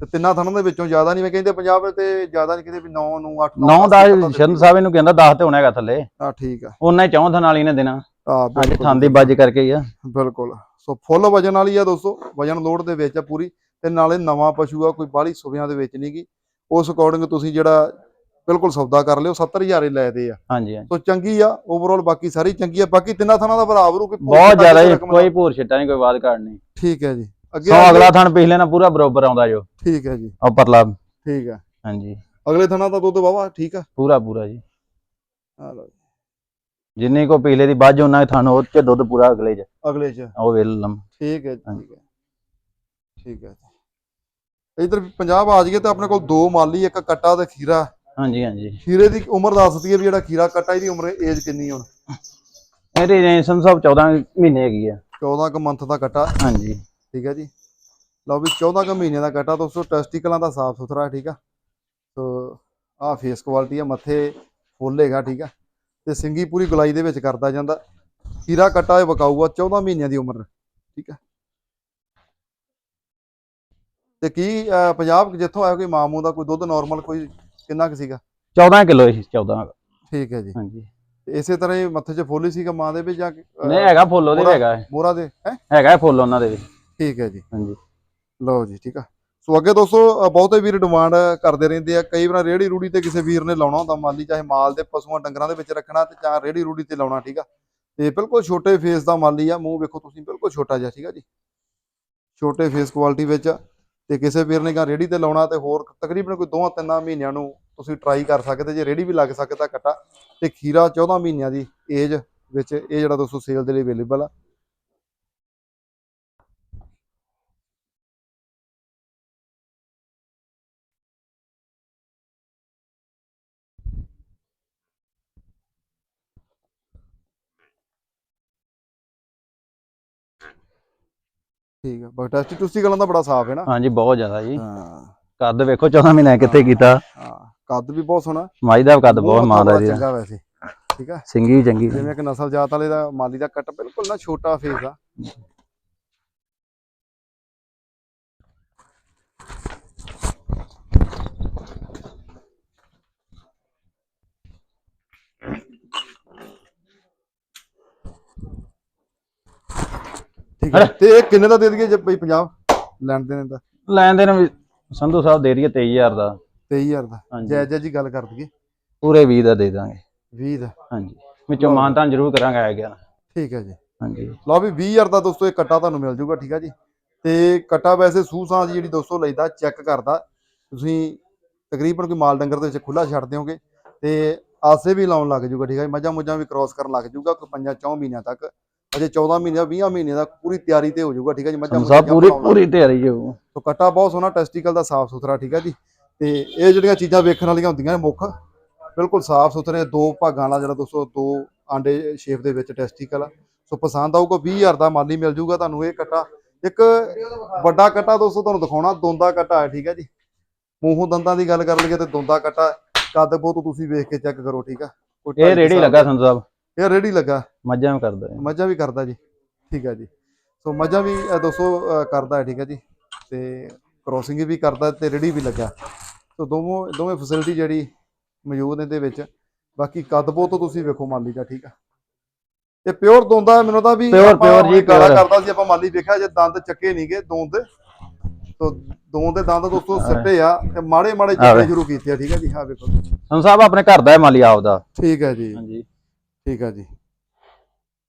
ਤੇ ਤਿੰਨਾਂ ਥਣਾਂ ਦੇ ਵਿੱਚੋਂ ਜ਼ਿਆਦਾ ਨਹੀਂ ਮੈਂ ਕਹਿੰਦੇ ਪੰਜਾਬ ਤੇ ਜ਼ਿਆਦਾ ਨਹੀਂ ਕਿਤੇ ਵੀ 9 ਨੂੰ 8 9 ਦਾ ਸ਼ਰਨ ਸਾਹਿਬ ਇਹਨੂੰ ਕਹਿੰਦਾ 10 ਤੇ ਹੋਣਾ ਹੈਗਾ ਥੱਲੇ। ਹਾਂ ਠੀਕ ਆ। ਉਹਨਾਂ ਹੀ ਚੌਂ ਥਾਂ ਵਾਲੀ ਨੇ ਦੇਣਾ। ਆ ਅੱਜ ਥਾਂ ਦੀ ਬੱਜ ਕਰਕੇ ਹੀ ਆ। ਬਿਲਕੁਲ। ਸੋ ਫੁੱਲ ਵਜਨ ਵਾਲੀ ਆ ਦੋਸਤੋ ਵਜਨ ਲੋਡ ਦੇ ਵਿੱਚ ਆ ਪੂਰੀ ਤੇ ਨਾਲੇ ਨਵਾਂ ਪਸ਼ੂ ਆ ਕੋਈ ਬਾਹਲੀ ਸੁਵਿਆਂ ਦੇ ਵਿੱਚ ਨਹੀਂਗੀ ਉਸ ਅਕੋਰਡਿੰਗ ਤੁਸੀਂ ਜਿਹੜਾ ਬਿਲਕੁਲ ਸੌਦਾ ਕਰ ਲਿਓ 70000 ਹੀ ਲੈ ਦੇ ਆ। ਹਾਂਜੀ ਹਾਂਜੀ। ਸੋ ਚੰਗੀ ਆ ਓਵਰਆਲ ਬਾਕੀ ਸਾਰੀ ਚੰਗੀ ਆ ਬਾਕੀ ਤਿੰਨਾਂ ਥਾਂ ਦਾ ਬਰਾਬਰ ਹੋ ਕੋਈ ਭੂਰ ਬਹੁਤ ਜ਼ਿਆਦਾ। ਕੋਈ ਭੂਰ ਛਿੱਟਾ ਨਹੀਂ ਕੋਈ ਘਾਟ ਨਹੀਂ ਠੀਕ ਹੈ ਜੀ। ਅੱਗੇ ਸੋ ਆ ਅਗਲਾ। ਥਣ ਪਿਛਲੇ ਨਾਲ ਪੂਰਾ ਬਰੋਬਰ ਆਉਂਦਾ ਜੋ। ਠੀਕ ਹੈ ਜੀ। ਉਹ ਪਰਲਾ ਠੀਕ ਹੈ। ਹਾਂਜੀ। ਅਗਲੇ ਥਾਂ ਦਾ ਦੁੱਧ ਵਾਵਾ ਠੀਕ ਆ? ਪੂਰਾ ਪੂਰਾ ਜੀ। ਆ ਲਓ। ਜਿੰਨੀ ਕੋ ਪਿਛਲੇ ਦੀ ਬੱਜ ਉਹਨਾਂ ਦੇ ਥਣ ਉਹ ਚ ਦੁੱਧ ਪੂਰਾ ਅਗਲੇ ਚ। ਅਗਲੇ ਚ। ਉਹ ਵੇਲ ਲੰਮ। ਠੀਕ ਹੈ ਜੀ, ਹਾਂਜੀ। ਠੀਕ ਹੈ। ਠੀਕ ਹੈ ਜੀ। ਇਧਰ ਪੰਜਾਬ ਆ ਜਾਈਏ ਤਾਂ ਆਪਣੇ ਕੋਲ ਦੋ ਮਾਲੀ ਇੱਕ ਕੱਟਾ ਤੇ ਖੀਰਾ। ਹਾਂਜੀ ਹਾਂਜੀ। ਖੀਰੇ ਦੀ ਉਮਰ ਦੱਸ ਦਈਏ ਵੀ ਜਿਹੜਾ ਖੀਰਾ ਕੱਟਾ ਇਹਦੀ ਉਮਰ ਏਜ ਕਿੰਨੀ ਹੁਣ? ਇਹਦੀ ਰੇਂਸ਼ਨ ਸਾਹਿਬ 14 ਮਹੀਨੇ ਹੈਗੀ ਆ। 14 ਕੁ ਮੰਥ ਦਾ ਕੱਟਾ। ਹਾਂਜੀ। ਠੀਕ ਹੈ ਜੀ। ਲਓ ਵੀ 14 ਕੁ ਮਹੀਨੇ ਦਾ ਕੱਟਾ ਦੋਸਤੋ ਟੈਸਟੀਕਲਾਂ ਦਾ ਸਾਫ਼ ਸੁਥਰਾ ਠੀਕ ਆ। ਸੋ ਆਹ ਫੇਸ ਕੁਆਲਿਟੀ ਆ ਮੱਥੇ ਫੁੱਲ ਹੈਗਾ ਠੀਕ ਆ। ਤੇ ਸਿੰਗੀ ਪੂਰੀ ਗੁਲਾਈ ਦੇ ਵਿੱਚ ਕਰਦਾ ਜਾਂਦਾ। ਖੀਰਾ ਕੱਟਾ ਇਹ ਵਕਾਊਗਾ 14 ਮਹੀਨਿਆਂ ਦੀ ਉਮਰ ਠੀਕ ਆ। ਤੇ ਕੀ ਪੰਜਾਬ ਜਿੱਥੋਂ ਆਇਆ ਕੋਈ ਮਾਮੂ ਦਾ ਕੋਈ ਦੁੱਧ ਨਾਰਮਲ ਕੋਈ ਕਿੰਨਾ ਕੁ ਸੀਗਾ? 14 ਕਿਲੋ ਸੀ 14 ਠੀਕ ਹੈ ਜੀ। ਹਾਂਜੀ। ਇਸੇ ਤਰ੍ਹਾਂ ਹੀ ਮੱਥੇ 'ਚ ਫੁੱਲ ਹੀ ਸੀਗਾ ਮਾਂ ਦੇ ਵੀ ਜਾਂ ਨਹੀਂ ਹੈਗਾ ਫੁੱਲ ਉਹਦੇ ਹੈਗਾ। ਹੈ। ਮੋਹਰਾ ਦੇ ਹੈ? ਹੈਗਾ ਹੈ ਫੁੱਲ ਉਹਨਾਂ ਦੇ ਵੀ। ਠੀਕ ਹੈ ਜੀ। ਹਾਂਜੀ। ਲਓ ਜੀ ਠੀਕ ਆ। ਸੋ ਅੱਗੇ ਦੋਸਤੋ ਬਹੁਤੇ ਵੀਰ ਡਿਮਾਂਡ ਕਰਦੇ ਰਹਿੰਦੇ ਆ। ਕਈ ਵਾਰ ਰੇੜੀ ਰੂੜੀ ਤੇ ਕਿਸੇ ਵੀਰ ਨੇ ਲਾਉਣਾ ਹੁੰਦਾ ਮਾਲੀ ਚਾਹੇ ਮਾਲ ਦੇ ਪਸ਼ੂਆਂ ਡੰਗਰਾਂ ਦੇ ਵਿੱਚ ਰੱਖਣਾ ਤੇ ਜਾਂ ਰੇੜੀ ਰੂੜੀ ਤੇ ਲਾਉਣਾ ਠੀਕ ਆ? ਤੇ ਬਿਲਕੁਲ ਛੋਟੇ ਫੇਸ ਦਾ ਮਾਲੀ ਆ ਮੂੰਹ ਵੇਖੋ ਤੁਸੀਂ ਬਿਲਕੁਲ ਛੋਟਾ ਜਿਹਾ ਠੀਕ ਆ ਜੀ? ਛੋਟੇ ਫੇਸ ਕੁਆਲਿਟੀ ਵਿੱਚ ਆ, ਤੇ ਕਿਸੇ ਵੀਰ ਨੇ ਕਹਾ ਰੇੜੀ ਤੇ ਲਾਉਣਾ ਤੇ ਹੋਰ ਤਕਰੀਬਨ ਕੋਈ ਦੋਹਾਂ ਤਿੰਨਾਂ ਮਹੀਨਿਆਂ ਨੂੰ ਤੁਸੀਂ ਟਰਾਈ ਕਰ ਸਕਦੇ ਜੇ ਰੇੜੀ ਵੀ ਲੱਗ ਸਕਦਾ ਕੱਟਾ ਤੇ ਖੀਰਾ 14 ਮਹੀਨਿਆਂ ਦੀ ਏਜ ਵਿੱਚ ਇਹ ਜਿਹੜਾ ਦੋਸਤੋ ਸੇਲ ਦੇ ਲਈ ਅਵੇਲੇਬਲ ਆ। ਠੀਕ ਆ ਬਸ ਟੈਸਟੀ ਟੁਸਟੀ ਗੱਲਾਂ ਦਾ ਬੜਾ ਸਾਫ਼ ਹੈ ਨਾ। ਹਾਂਜੀ ਬਹੁਤ ਜ਼ਿਆਦਾ ਜੀ। ਹਾਂ। ਕੱਦ ਵੇਖੋ 14 ਮਹੀਨੇ ਕਿੱਥੇ ਕੀਤਾ। ਹਾਂ ਕੱਦ ਵੀ ਬਹੁਤ ਸੋਹਣਾ। ਮਾਈ ਦਾ ਕੱਦ ਬਹੁਤ ਮੂੰਹ ਮਾਂ ਦਾ ਬੜਾ ਜੀ। ਚੰਗਾ ਵੈਸੇ ਠੀਕ ਆ। ਸਿੰਗੀ ਚੰਗੀ। ਜਿਵੇਂ ਕਿ ਨਸਲ ਜਾਤ ਵਾਲੇ ਦਾ ਮਾਲੀ ਦਾ ਕੱਟ ਬਿਲਕੁਲ ਨਾ ਛੋਟਾ ਫੇਸ ਆ। ਠੀਕ ਹੈ। ਤੇ ਇਹ ਕਿੰਨੇ ਦਾ ਦੇ ਦਈਏ ਜੇ ਬਈ 50 ਲੈਣ ਦੇਣ ਦਾ। ਲੈਣ ਦੇਣ ਵੀ ਸੰਧੂ ਸਾਹਿਬ ਦੇ ਦਈਏ 23000 ਦਾ। 23000 ਦਾ। ਜਾਇਜ਼ ਜਾਇਜ਼ ਜੀ ਗੱਲ ਕਰ ਦਈਏ। ਪੂਰੇ 20 ਦਾ ਦੇ ਦਾਂਗੇ। 20 ਦਾ। ਹਾਂਜੀ। ਵਿੱਚੋਂ। ਮਾਨਤਾਨ ਜ਼ਰੂਰ ਕਰਾਂਗੇ ਆ ਗਿਆ ਠੀਕ ਹੈ ਜੀ। ਹਾਂਜੀ। ਲਓ ਵੀ 20000 ਦਾ ਦੋਸਤੋ ਇਹ ਕੱਟਾ ਤੁਹਾਨੂੰ ਮਿਲ ਜਾਊਗਾ ਠੀਕ ਆ ਜੀ। ਤੇ ਕੱਟਾ ਵੈਸੇ ਸੂਸਾਂ ਦੀ ਜਿਹੜੀ ਦੋਸਤੋ ਲਈਦਾ ਚੈੱਕ ਕਰਦਾ। ਤੁਸੀਂ ਤਕਰੀਬਨ ਕੋਈ ਮਾਲ ਡੰਗਰ ਦੇ ਵਿੱਚ ਖੁੱਲਾ ਛੱਡ ਦਿਓਗੇ। ਤੇ ਆਸੇ ਵੀ ਲਾਉਣ ਲੱਗ ਜਾਊਗਾ ਠੀਕ ਜੀ। ਮੱਝਾਂ ਮੁੱਝਾਂ ਵੀ ਕ੍ਰਾਸ ਕਰਨ ਲੱਗ ਜਾਊਗਾ ਕੋਈ ਪੰਜਾਂ ਚੌਂ ਮਹੀਨਿਆਂ ਤੱਕ। ਅਜੇ 14 ਮਹੀਨੇ 20 ਮਹੀਨੇ ਦਾ ਪੂਰੀ ਤਿਆਰੀ ਤੇ ਹੋ ਜਾਊਗਾ ਠੀਕ ਆ ਜੀ? ਮੱਝਾਂ ਮੁੱਝਾਂ ਪੂਰੀ ਪੂਰੀ ਤਿਆਰੀ ਹੋ ਸੋ ਕੱਟਾ ਬਹੁਤ ਸੋਹਣਾ ਟੈਸਟੀਕਲ ਦਾ ਸਾਫ਼ ਸੁਥਰਾ ਠੀਕ ਆ ਜੀ? ਤੇ ਇਹ ਜਿਹੜੀਆਂ ਚੀਜ਼ਾਂ ਵੇਖਣ ਵਾਲੀਆਂ ਹੁੰਦੀਆਂ ਨੇ ਮੁੱਖ ਬਿਲਕੁਲ ਸਾਫ਼ ਸੁਥਰੇ ਦੋ ਭਾਗਾਂ ਵਾਲਾ ਜਿਹੜਾ ਦੋਸਤੋ ਦੋ ਆਂਡੇ ਸ਼ੇਪ ਦੇ ਵਿੱਚ ਟੈਸਟੀਕਲ ਆ। ਸੋ ਪਸੰਦ ਆਊਗਾ 20000 ਦਾ ਮਾਲੀ ਮਿਲ ਜਾਊਗਾ ਤੁਹਾਨੂੰ ਇਹ ਕੱਟਾ। ਇੱਕ ਵੱਡਾ ਕੱਟਾ ਦੋਸਤੋ ਤੁਹਾਨੂੰ ਦਿਖਾਉਣਾ ਦੋਂਦਾ ਕੱਟਾ ਹੈ ਠੀਕ ਹੈ ਜੀ? ਮੂੰਹੋਂ ਦੰਦਾਂ ਦੀ ਗੱਲ ਕਰ ਲਈਏ ਤੇ ਦੋਂਦਾ ਕੱਟਾ ਕੱਦ ਬਹੁਤ ਤੁਸੀਂ ਵੇਖ ਕੇ ਚੈੱਕ ਕਰੋ ਠੀਕ ਆ ਇਹ ਰੇੜੀ ਲੱਗਾ ਸੰਧੂ ਸਾਹਿਬ ਇਹ ਰੇੜੀ ਲੱਗਾ। ਮੱਝਾਂ ਵੀ ਕਰਦਾ ਹੈ। ਮੱਝਾਂ ਵੀ ਕਰਦਾ ਜੀ। ਠੀਕ ਹੈ ਜੀ। ਸੋ ਮੱਝਾਂ ਵੀ ਦੋਸਤੋ ਕਰਦਾ ਹੈ ਠੀਕ ਹੈ ਜੀ। ਤੇ ਕ੍ਰੋਸਿੰਗ ਵੀ ਕਰਦਾ ਤੇ ਰੇੜੀ ਵੀ ਲੱਗਾ। ਸੋ ਦੋਵੇਂ ਦੋਵੇਂ ਫੈਸਿਲਿਟੀ ਜਿਹੜੀ ਮੌਜੂਦ ਨੇ ਇਹਦੇ ਵਿੱਚ। ਬਾਕੀ ਕੱਦ ਬਹੁਤ ਤੁਸੀਂ ਵੇਖੋ ਮਾਲੀ ਦਾ ਠੀਕ ਆ। ਤੇ ਪਿਓਰ ਦੋਂਦਾ ਮੈਨੂੰ ਤਾਂ ਵੀ ਆਪਾਂ pure ਜੀ, pure। ਕਰਦਾ ਸੀ ਆਪਾਂ ਮਾਲੀ ਵੇਖਿਆ ਜੇ ਦੰਦ ਚੱਕੇ ਨਹੀਂਗੇ ਦੋਂਦ। ਤੋ ਦੋਂਦ ਦੇ ਦੰਦ ਦੋਸਤੋ ਸਿੱਟੇ ਆ ਤੇ ਮਾੜੇ ਮਾੜੇ ਚੱਕਣੇ। ਸ਼ੁਰੂ ਕੀਤੇ ਆ ਠੀਕ ਹੈ ਜੀ। ਹਾਂ ਵੇਖੋ। ਸੰਧੂ ਸਾਹਿਬ ਆਪਣੇ ਘਰ ਦਾ ਹੈ ਮਾਲੀ ਆਪਦਾ ਠੀਕ ਹੈ ਜੀ। ਹਾਂਜੀ। ਠੀਕ ਹੈ ਜੀ।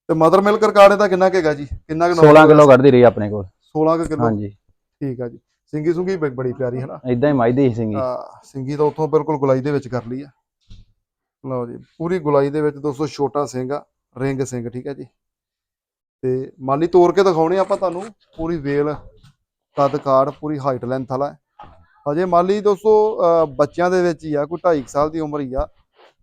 ਤੇ ਮਦਰ ਮਿਲਕ ਰਿਕਾਰਡ ਇਹਦਾ ਕਿੰਨਾ ਕੁ ਹੈਗਾ ਜੀ? ਕਿੰਨਾ ਕੁ 16 ਕਿਲੋ ਕੱਢਦੀ ਰਹੀ ਆਪਣੇ ਕੋਲ। 16 ਕੁ ਕਿਲੋ? ਹਾਂਜੀ। ਠੀਕ ਆ ਜੀ। ਸਿੰਗੀ ਸੁੰਗੀ ਬੜੀ ਪਿਆਰੀ ਹੈ ਨਾ ਇਦਾਂ ਹੀ ਮਾਈਦੀ ਸਿੰਗੀ। ਆ ਸਿੰਗੀ ਤਾਂ ਉੱਥੋਂ ਬਿਲਕੁਲ ਗੁਲਾਈ ਦੇ ਵਿੱਚ ਕਰ ਲਈ ਆ। ਲਓ ਜੀ ਪੂਰੀ ਗੁਲਾਈ ਦੇ ਵਿੱਚ ਦੋਸਤੋ ਛੋਟਾ ਸਿੰਘ ਆ ਰਿੰਗ ਸਿੰਘ ਠੀਕ ਹੈ ਜੀ। ਤੇ ਮਾਲੀ ਤੋੜ ਕੇ ਦਿਖਾਉਣੇ ਆਪਾਂ ਤੁਹਾਨੂੰ ਪੂਰੀ ਵੇਲ ਕੱਦ ਕਾੜ ਪੂਰੀ ਹਾਈਟ ਲੈਂਥ ਵਾਲਾ। ਹੈ। ਹਜੇ ਮਾਲੀ ਦੋਸਤੋ ਬੱਚਿਆਂ ਦੇ ਵਿੱਚ ਹੀ ਆ ਕੋਈ 2.5 ਸਾਲ ਦੀ ਉਮਰ ਹੀ ਆ।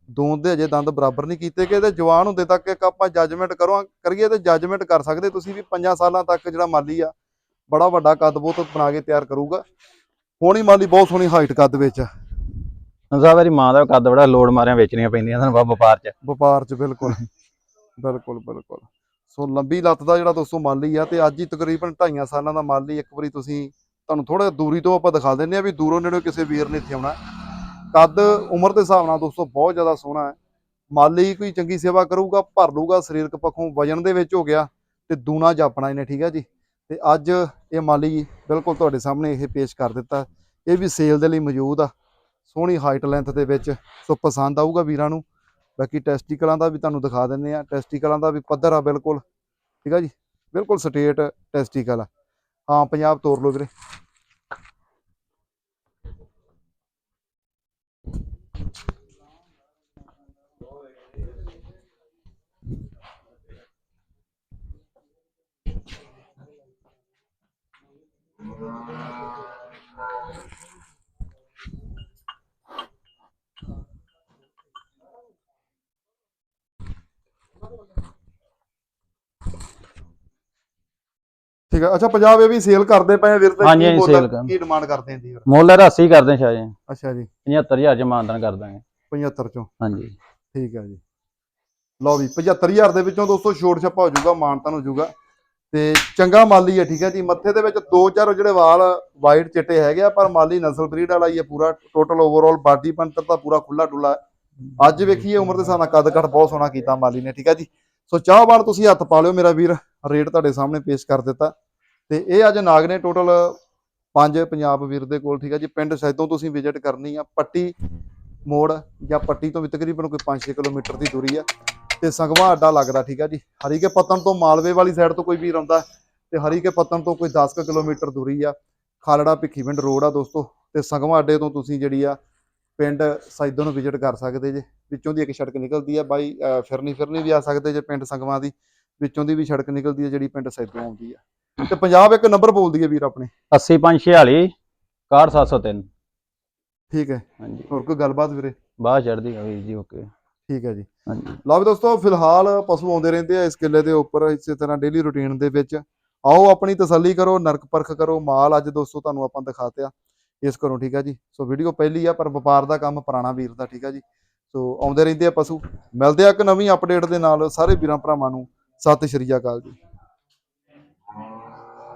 ਦੋਨ ਦੇ ਅਜੇ ਦੰਦ ਬਰਾਬਰ ਨਹੀਂ ਕੀਤੇ ਕਿ ਇਹਦੇ ਜਵਾਨ ਹੁੰਦੇ ਤੱਕ ਇੱਕ ਆਪਾਂ ਜੱਜਮੈਂਟ ਕਰੋ ਕਰੀਏ ਤੇ ਜੱਜਮੈਂਟ ਕਰ ਸਕਦੇ। ਤੁਸੀਂ ਵੀ 5 ਸਾਲਾਂ ਤੱਕ ਜਿਹੜਾ ਮਾਲੀ ਆ ਬੜਾ ਵੱਡਾ ਕੱਦ ਬਹੁਤ ਬਣਾ ਕੇ ਤਿਆਰ ਕਰੂਗਾ। ਹੁਣ ਮਾਲੀ ਬਹੁਤ ਸੋਹਣੀ ਹਾਈਟ ਕੱਦ ਵਿੱਚ ਆ। ਸਾਹਿਬ ਇਹਦੀ ਮਾਂ ਦਾ ਕੱਦ ਬੜਾ ਲੋੜ ਮਾਰਿਆ ਵੇਚਣੀਆਂ ਪੈਂਦੀਆਂ ਸਾਨੂੰ ਬਾਬਾ ਵਪਾਰ ਚ। ਵਪਾਰ 'ਚ ਬਿਲਕੁਲ ਬਿਲਕੁਲ ਬਿਲਕੁਲ। ਸੋ ਲੰਬੀ ਲੱਤ ਦਾ ਜਿਹੜਾ ਦੋਸਤੋ ਮਾਲੀ ਆ ਤੇ ਅੱਜ ਹੀ ਤਕਰੀਬਨ 2.5 ਸਾਲਾਂ ਦਾ ਮਾਲੀ ਇੱਕ ਵਾਰੀ ਤੁਸੀਂ ਤੁਹਾਨੂੰ ਥੋੜਾ ਦੂਰੀ ਤੋਂ ਆਪਾਂ ਦਿਖਾ ਦਿੰਨੇ ਆ ਵੀ ਦੂਰੋਂ ਨੇੜੇ ਕਿਸੇ ਵੀਰ ਨੇ ਇੱਥੇ ਆਉਣਾ। ਕੱਦ ਉਮਰ ਦੇ ਹਿਸਾਬ ਨਾਲ ਦੋਸਤੋ ਬਹੁਤ ਜ਼ਿਆਦਾ ਸੋਹਣਾ ਹੈ। ਮਾਲੀ ਕੋਈ ਚੰਗੀ ਸੇਵਾ ਕਰੂਗਾ, ਭਰ ਲੂਗਾ ਸਰੀਰਕ ਪੱਖੋਂ ਵਜਨ ਦੇ ਵਿੱਚ ਹੋ ਗਿਆ ਤੇ ਦੂਣਾ ਜਾਪਣਾ ਇਹਨੇ, ਠੀਕ ਹੈ ਜੀ? ਤੇ ਅੱਜ ਇਹ ਮਾਲੀ ਬਿਲਕੁਲ ਤੁਹਾਡੇ ਸਾਹਮਣੇ ਇਹ ਪੇਸ਼ ਕਰ ਦਿੱਤਾ। ਇਹ ਵੀ ਸੇਲ ਦੇ ਲਈ ਮੌਜੂਦ ਆ। ਸੋਹਣੀ ਹਾਈਟ ਲੈਂਥ ਦੇ ਵਿੱਚ, ਸੋ ਪਸੰਦ ਆਊਗਾ ਵੀਰਾਂ ਨੂੰ। ਬਾਕੀ ਟੈਸਟੀਕਲਾਂ ਦਾ ਵੀ ਤੁਹਾਨੂੰ ਦਿਖਾ ਦਿੰਦੇ ਆ ਟੈਸਟੀਕਲਾਂ ਦਾ ਵੀ ਪੱਧਰ ਆ ਬਿਲਕੁਲ, ਠੀਕ ਆ ਜੀ? ਬਿਲਕੁਲ ਸਟੇਟ ਟੈਸਟੀਕਲ ਆ। ਹਾਂ, ਪੰਜਾਬ ਤੋਰ ਲਓ ਵੀਰੇ। ਠੀਕ ਹੈ ਅੱਛਾ ਪੰਜਾਬ ਇਹ ਵੀ ਸੇਲ ਕਰਦੇ ਪਏ ਵੀਰ ਤੇ। ਹਾਂਜੀ, ਹਾਂਜੀ, ਕੀ ਡਿਮਾਂਡ ਕਰਦੇ ਆ ਜੀ? ਮੁੱਲ ਇਹਦਾ 80 ਕਰਦੇ ਸ਼ਾਹ ਜੀ। ਅੱਛਾ ਜੀ। 75000 ਜਮਾਨਦਾਨ ਕਰ ਦਾਂਗੇ। 75 ਚੋਂ। ਹਾਂਜੀ। ਠੀਕ ਹੈ ਜੀ। ਲਓ ਵੀ 75000 ਦੇ ਵਿੱਚੋਂ ਦੋਸਤੋ ਛੋਟ ਛੱਪਾ ਹੋ ਜਾਊਗਾ ਮਾਨਤਾ ਨੂੰ ਹੋ ਜਾਊਗਾ। ਤੇ ਚੰਗਾ ਮਾਲੀ ਹੈ ਠੀਕ ਹੈ ਜੀ। ਮੱਥੇ ਦੇ ਵਿੱਚ ਦੋ ਚਾਰ ਜਿਹੜੇ ਵਾਲ ਵਾਈਟ ਚਿੱਟੇ ਹੈਗੇ ਆ, ਪਰ ਮਾਲੀ ਨਸਲ ਬਰੀਡ ਵਾਲਾ ਹੀ ਹੈ ਪੂਰਾ। ਟੋਟਲ ਓਵਰਆਲ ਬਾਡੀ ਪੰਤਰ ਤਾਂ ਪੂਰਾ ਖੁੱਲਾ ਡੁੱਲਾ ਹੈ। ਅੱਜ ਵੇਖੀਏ ਉਮਰ ਦੇ ਹਿਸਾਬ ਨਾਲ ਕੱਦ ਕੱਟ ਬਹੁਤ ਸੋਹਣਾ ਕੀਤਾ ਮਾਲੀ ਨੇ, ਠੀਕ ਹੈ ਜੀ। ਸੋ ਚਾਹ ਚਾਹਵਾਨ ਤੁਸੀਂ ਹੱਥ ਪਾ ਲਿਓ ਮੇਰਾ ਵੀਰ, ਰੇਟ ਤੁਹਾਡੇ ਸਾਹਮਣੇ ਪੇਸ਼ ਕਰ ਦਿੱਤਾ। ਤੇ ਇਹ ਅੱਜ ਨਾਗ ਨੇ ਟੋਟਲ ਪੰਜ ਪੰਜਾਬ ਵੀਰ ਦੇ ਕੋਲ, ਠੀਕ ਹੈ ਜੀ। ਪਿੰਡ ਸੈਦੋਂ ਤੁਸੀਂ ਵਿਜ਼ਿਟ ਕਰਨੀ ਆ, ਪੱਟੀ ਮੋੜ ਜਾਂ ਪੱਟੀ ਤੋਂ ਵੀ ਤਕਰੀਬਨ ਕੋਈ 5-6 ਕਿਲੋਮੀਟਰ ਦੀ ਦੂਰੀ ਆ। ਤੇ ਸੰਗਵਾ ਅੱਡਾ ਲੱਗਦਾ ਠੀਕ ਆ ਜੀ। ਹਰੀਕੇ ਪੱਤਨ ਤੋਂ ਮਾਲਵੇ ਵਾਲੀ ਸਾਈਡ ਤੋਂ ਕੋਈ ਵੀਰ ਆਉਂਦਾ ਤੇ ਹਰੀਕੇ ਪੱਤਨ ਤੋਂ ਕੋਈ 10 ਕੁ ਕਿਲੋਮੀਟਰ ਦੂਰੀ ਆ। ਖਾਲੜਾ ਭਿੱਖੀਵਿੰਡ ਰੋਡ ਆ ਦੋਸਤੋ ਤੇ ਸੰਗਵਾ ਅੱਡੇ ਤੋਂ ਤੁਸੀਂ ਜਿਹੜੀ ਆ ਪਿੰਡ ਸੈਦੋਂ ਨੂੰ ਵਿਜ਼ਿਟ ਕਰ ਸਕਦੇ ਜੇ। ਵਿੱਚੋਂ ਦੀ ਇੱਕ ਸੜਕ ਨਿਕਲਦੀ ਆ ਬਾਈ ਫਿਰਨੀ ਫਿਰਨੀ ਵੀ ਆ ਸਕਦੇ ਜੇ ਪਿੰਡ ਸੰਗਵਾ ਦੀ। ਵਿੱਚੋਂ ਦੀ ਵੀ ਸੜਕ ਨਿਕਲਦੀ ਆ ਜਿਹੜੀ ਪਿੰਡ ਸੈਦੋਂ ਆਉਂਦੀ ਆ। ਤੇ ਪੰਜਾਬ ਇੱਕ ਨੰਬਰ ਬੋਲਦੀ ਹੈ ਵੀਰ ਆਪਣੇ। 80546 61703 ਠੀਕ ਹੈ। ਹਾਂਜੀ। ਹੋਰ ਕੋਈ ਗੱਲਬਾਤ ਵੀਰੇ? ਬਾਹਰ ਚੜਦੀ ਆ ਵੀਰ ਜੀ ਓਕੇ। ਠੀਕ ਹੈ ਜੀ। ਹਾਂਜੀ। ਲਓ ਵੀ ਦੋਸਤੋ ਫਿਲਹਾਲ ਪਸ਼ੂ ਆਉਂਦੇ ਰਹਿੰਦੇ ਆ ਇਸ ਕਿੱਲੇ ਦੇ ਉੱਪਰ ਇਸੇ ਤਰ੍ਹਾਂ ਡੇਲੀ ਰੁਟੀਨ ਦੇ ਵਿੱਚ। ਆਓ ਆਪਣੀ ਤਸੱਲੀ ਕਰੋ ਨਰਕ ਪਰਖ ਕਰੋ ਮਾਲ ਅੱਜ ਦੋਸਤੋ ਤੁਹਾਨੂੰ ਆਪਾਂ ਦਿਖਾਤੇ ਆ ਇਸ ਘਰੋਂ ਠੀਕ ਆ ਜੀ। ਸੋ ਵੀਡੀਓ ਪਹਿਲੀ ਆ ਪਰ ਵਪਾਰ ਦਾ ਕੰਮ ਪੁਰਾਣਾ ਵੀਰ ਦਾ ਠੀਕ ਆ ਜੀ। ਸੋ ਆਉਂਦੇ ਰਹਿੰਦੇ ਆ ਪਸ਼ੂ। ਮਿਲਦੇ ਆ ਇੱਕ ਨਵੀਂ ਅਪਡੇਟ ਦੇ ਨਾਲ ਸਾਰੇ ਵੀਰਾਂ ਭਰਾਵਾਂ ਨੂੰ। ਸਤਿ ਸ਼੍ਰੀ ਅਕਾਲ ਜੀ।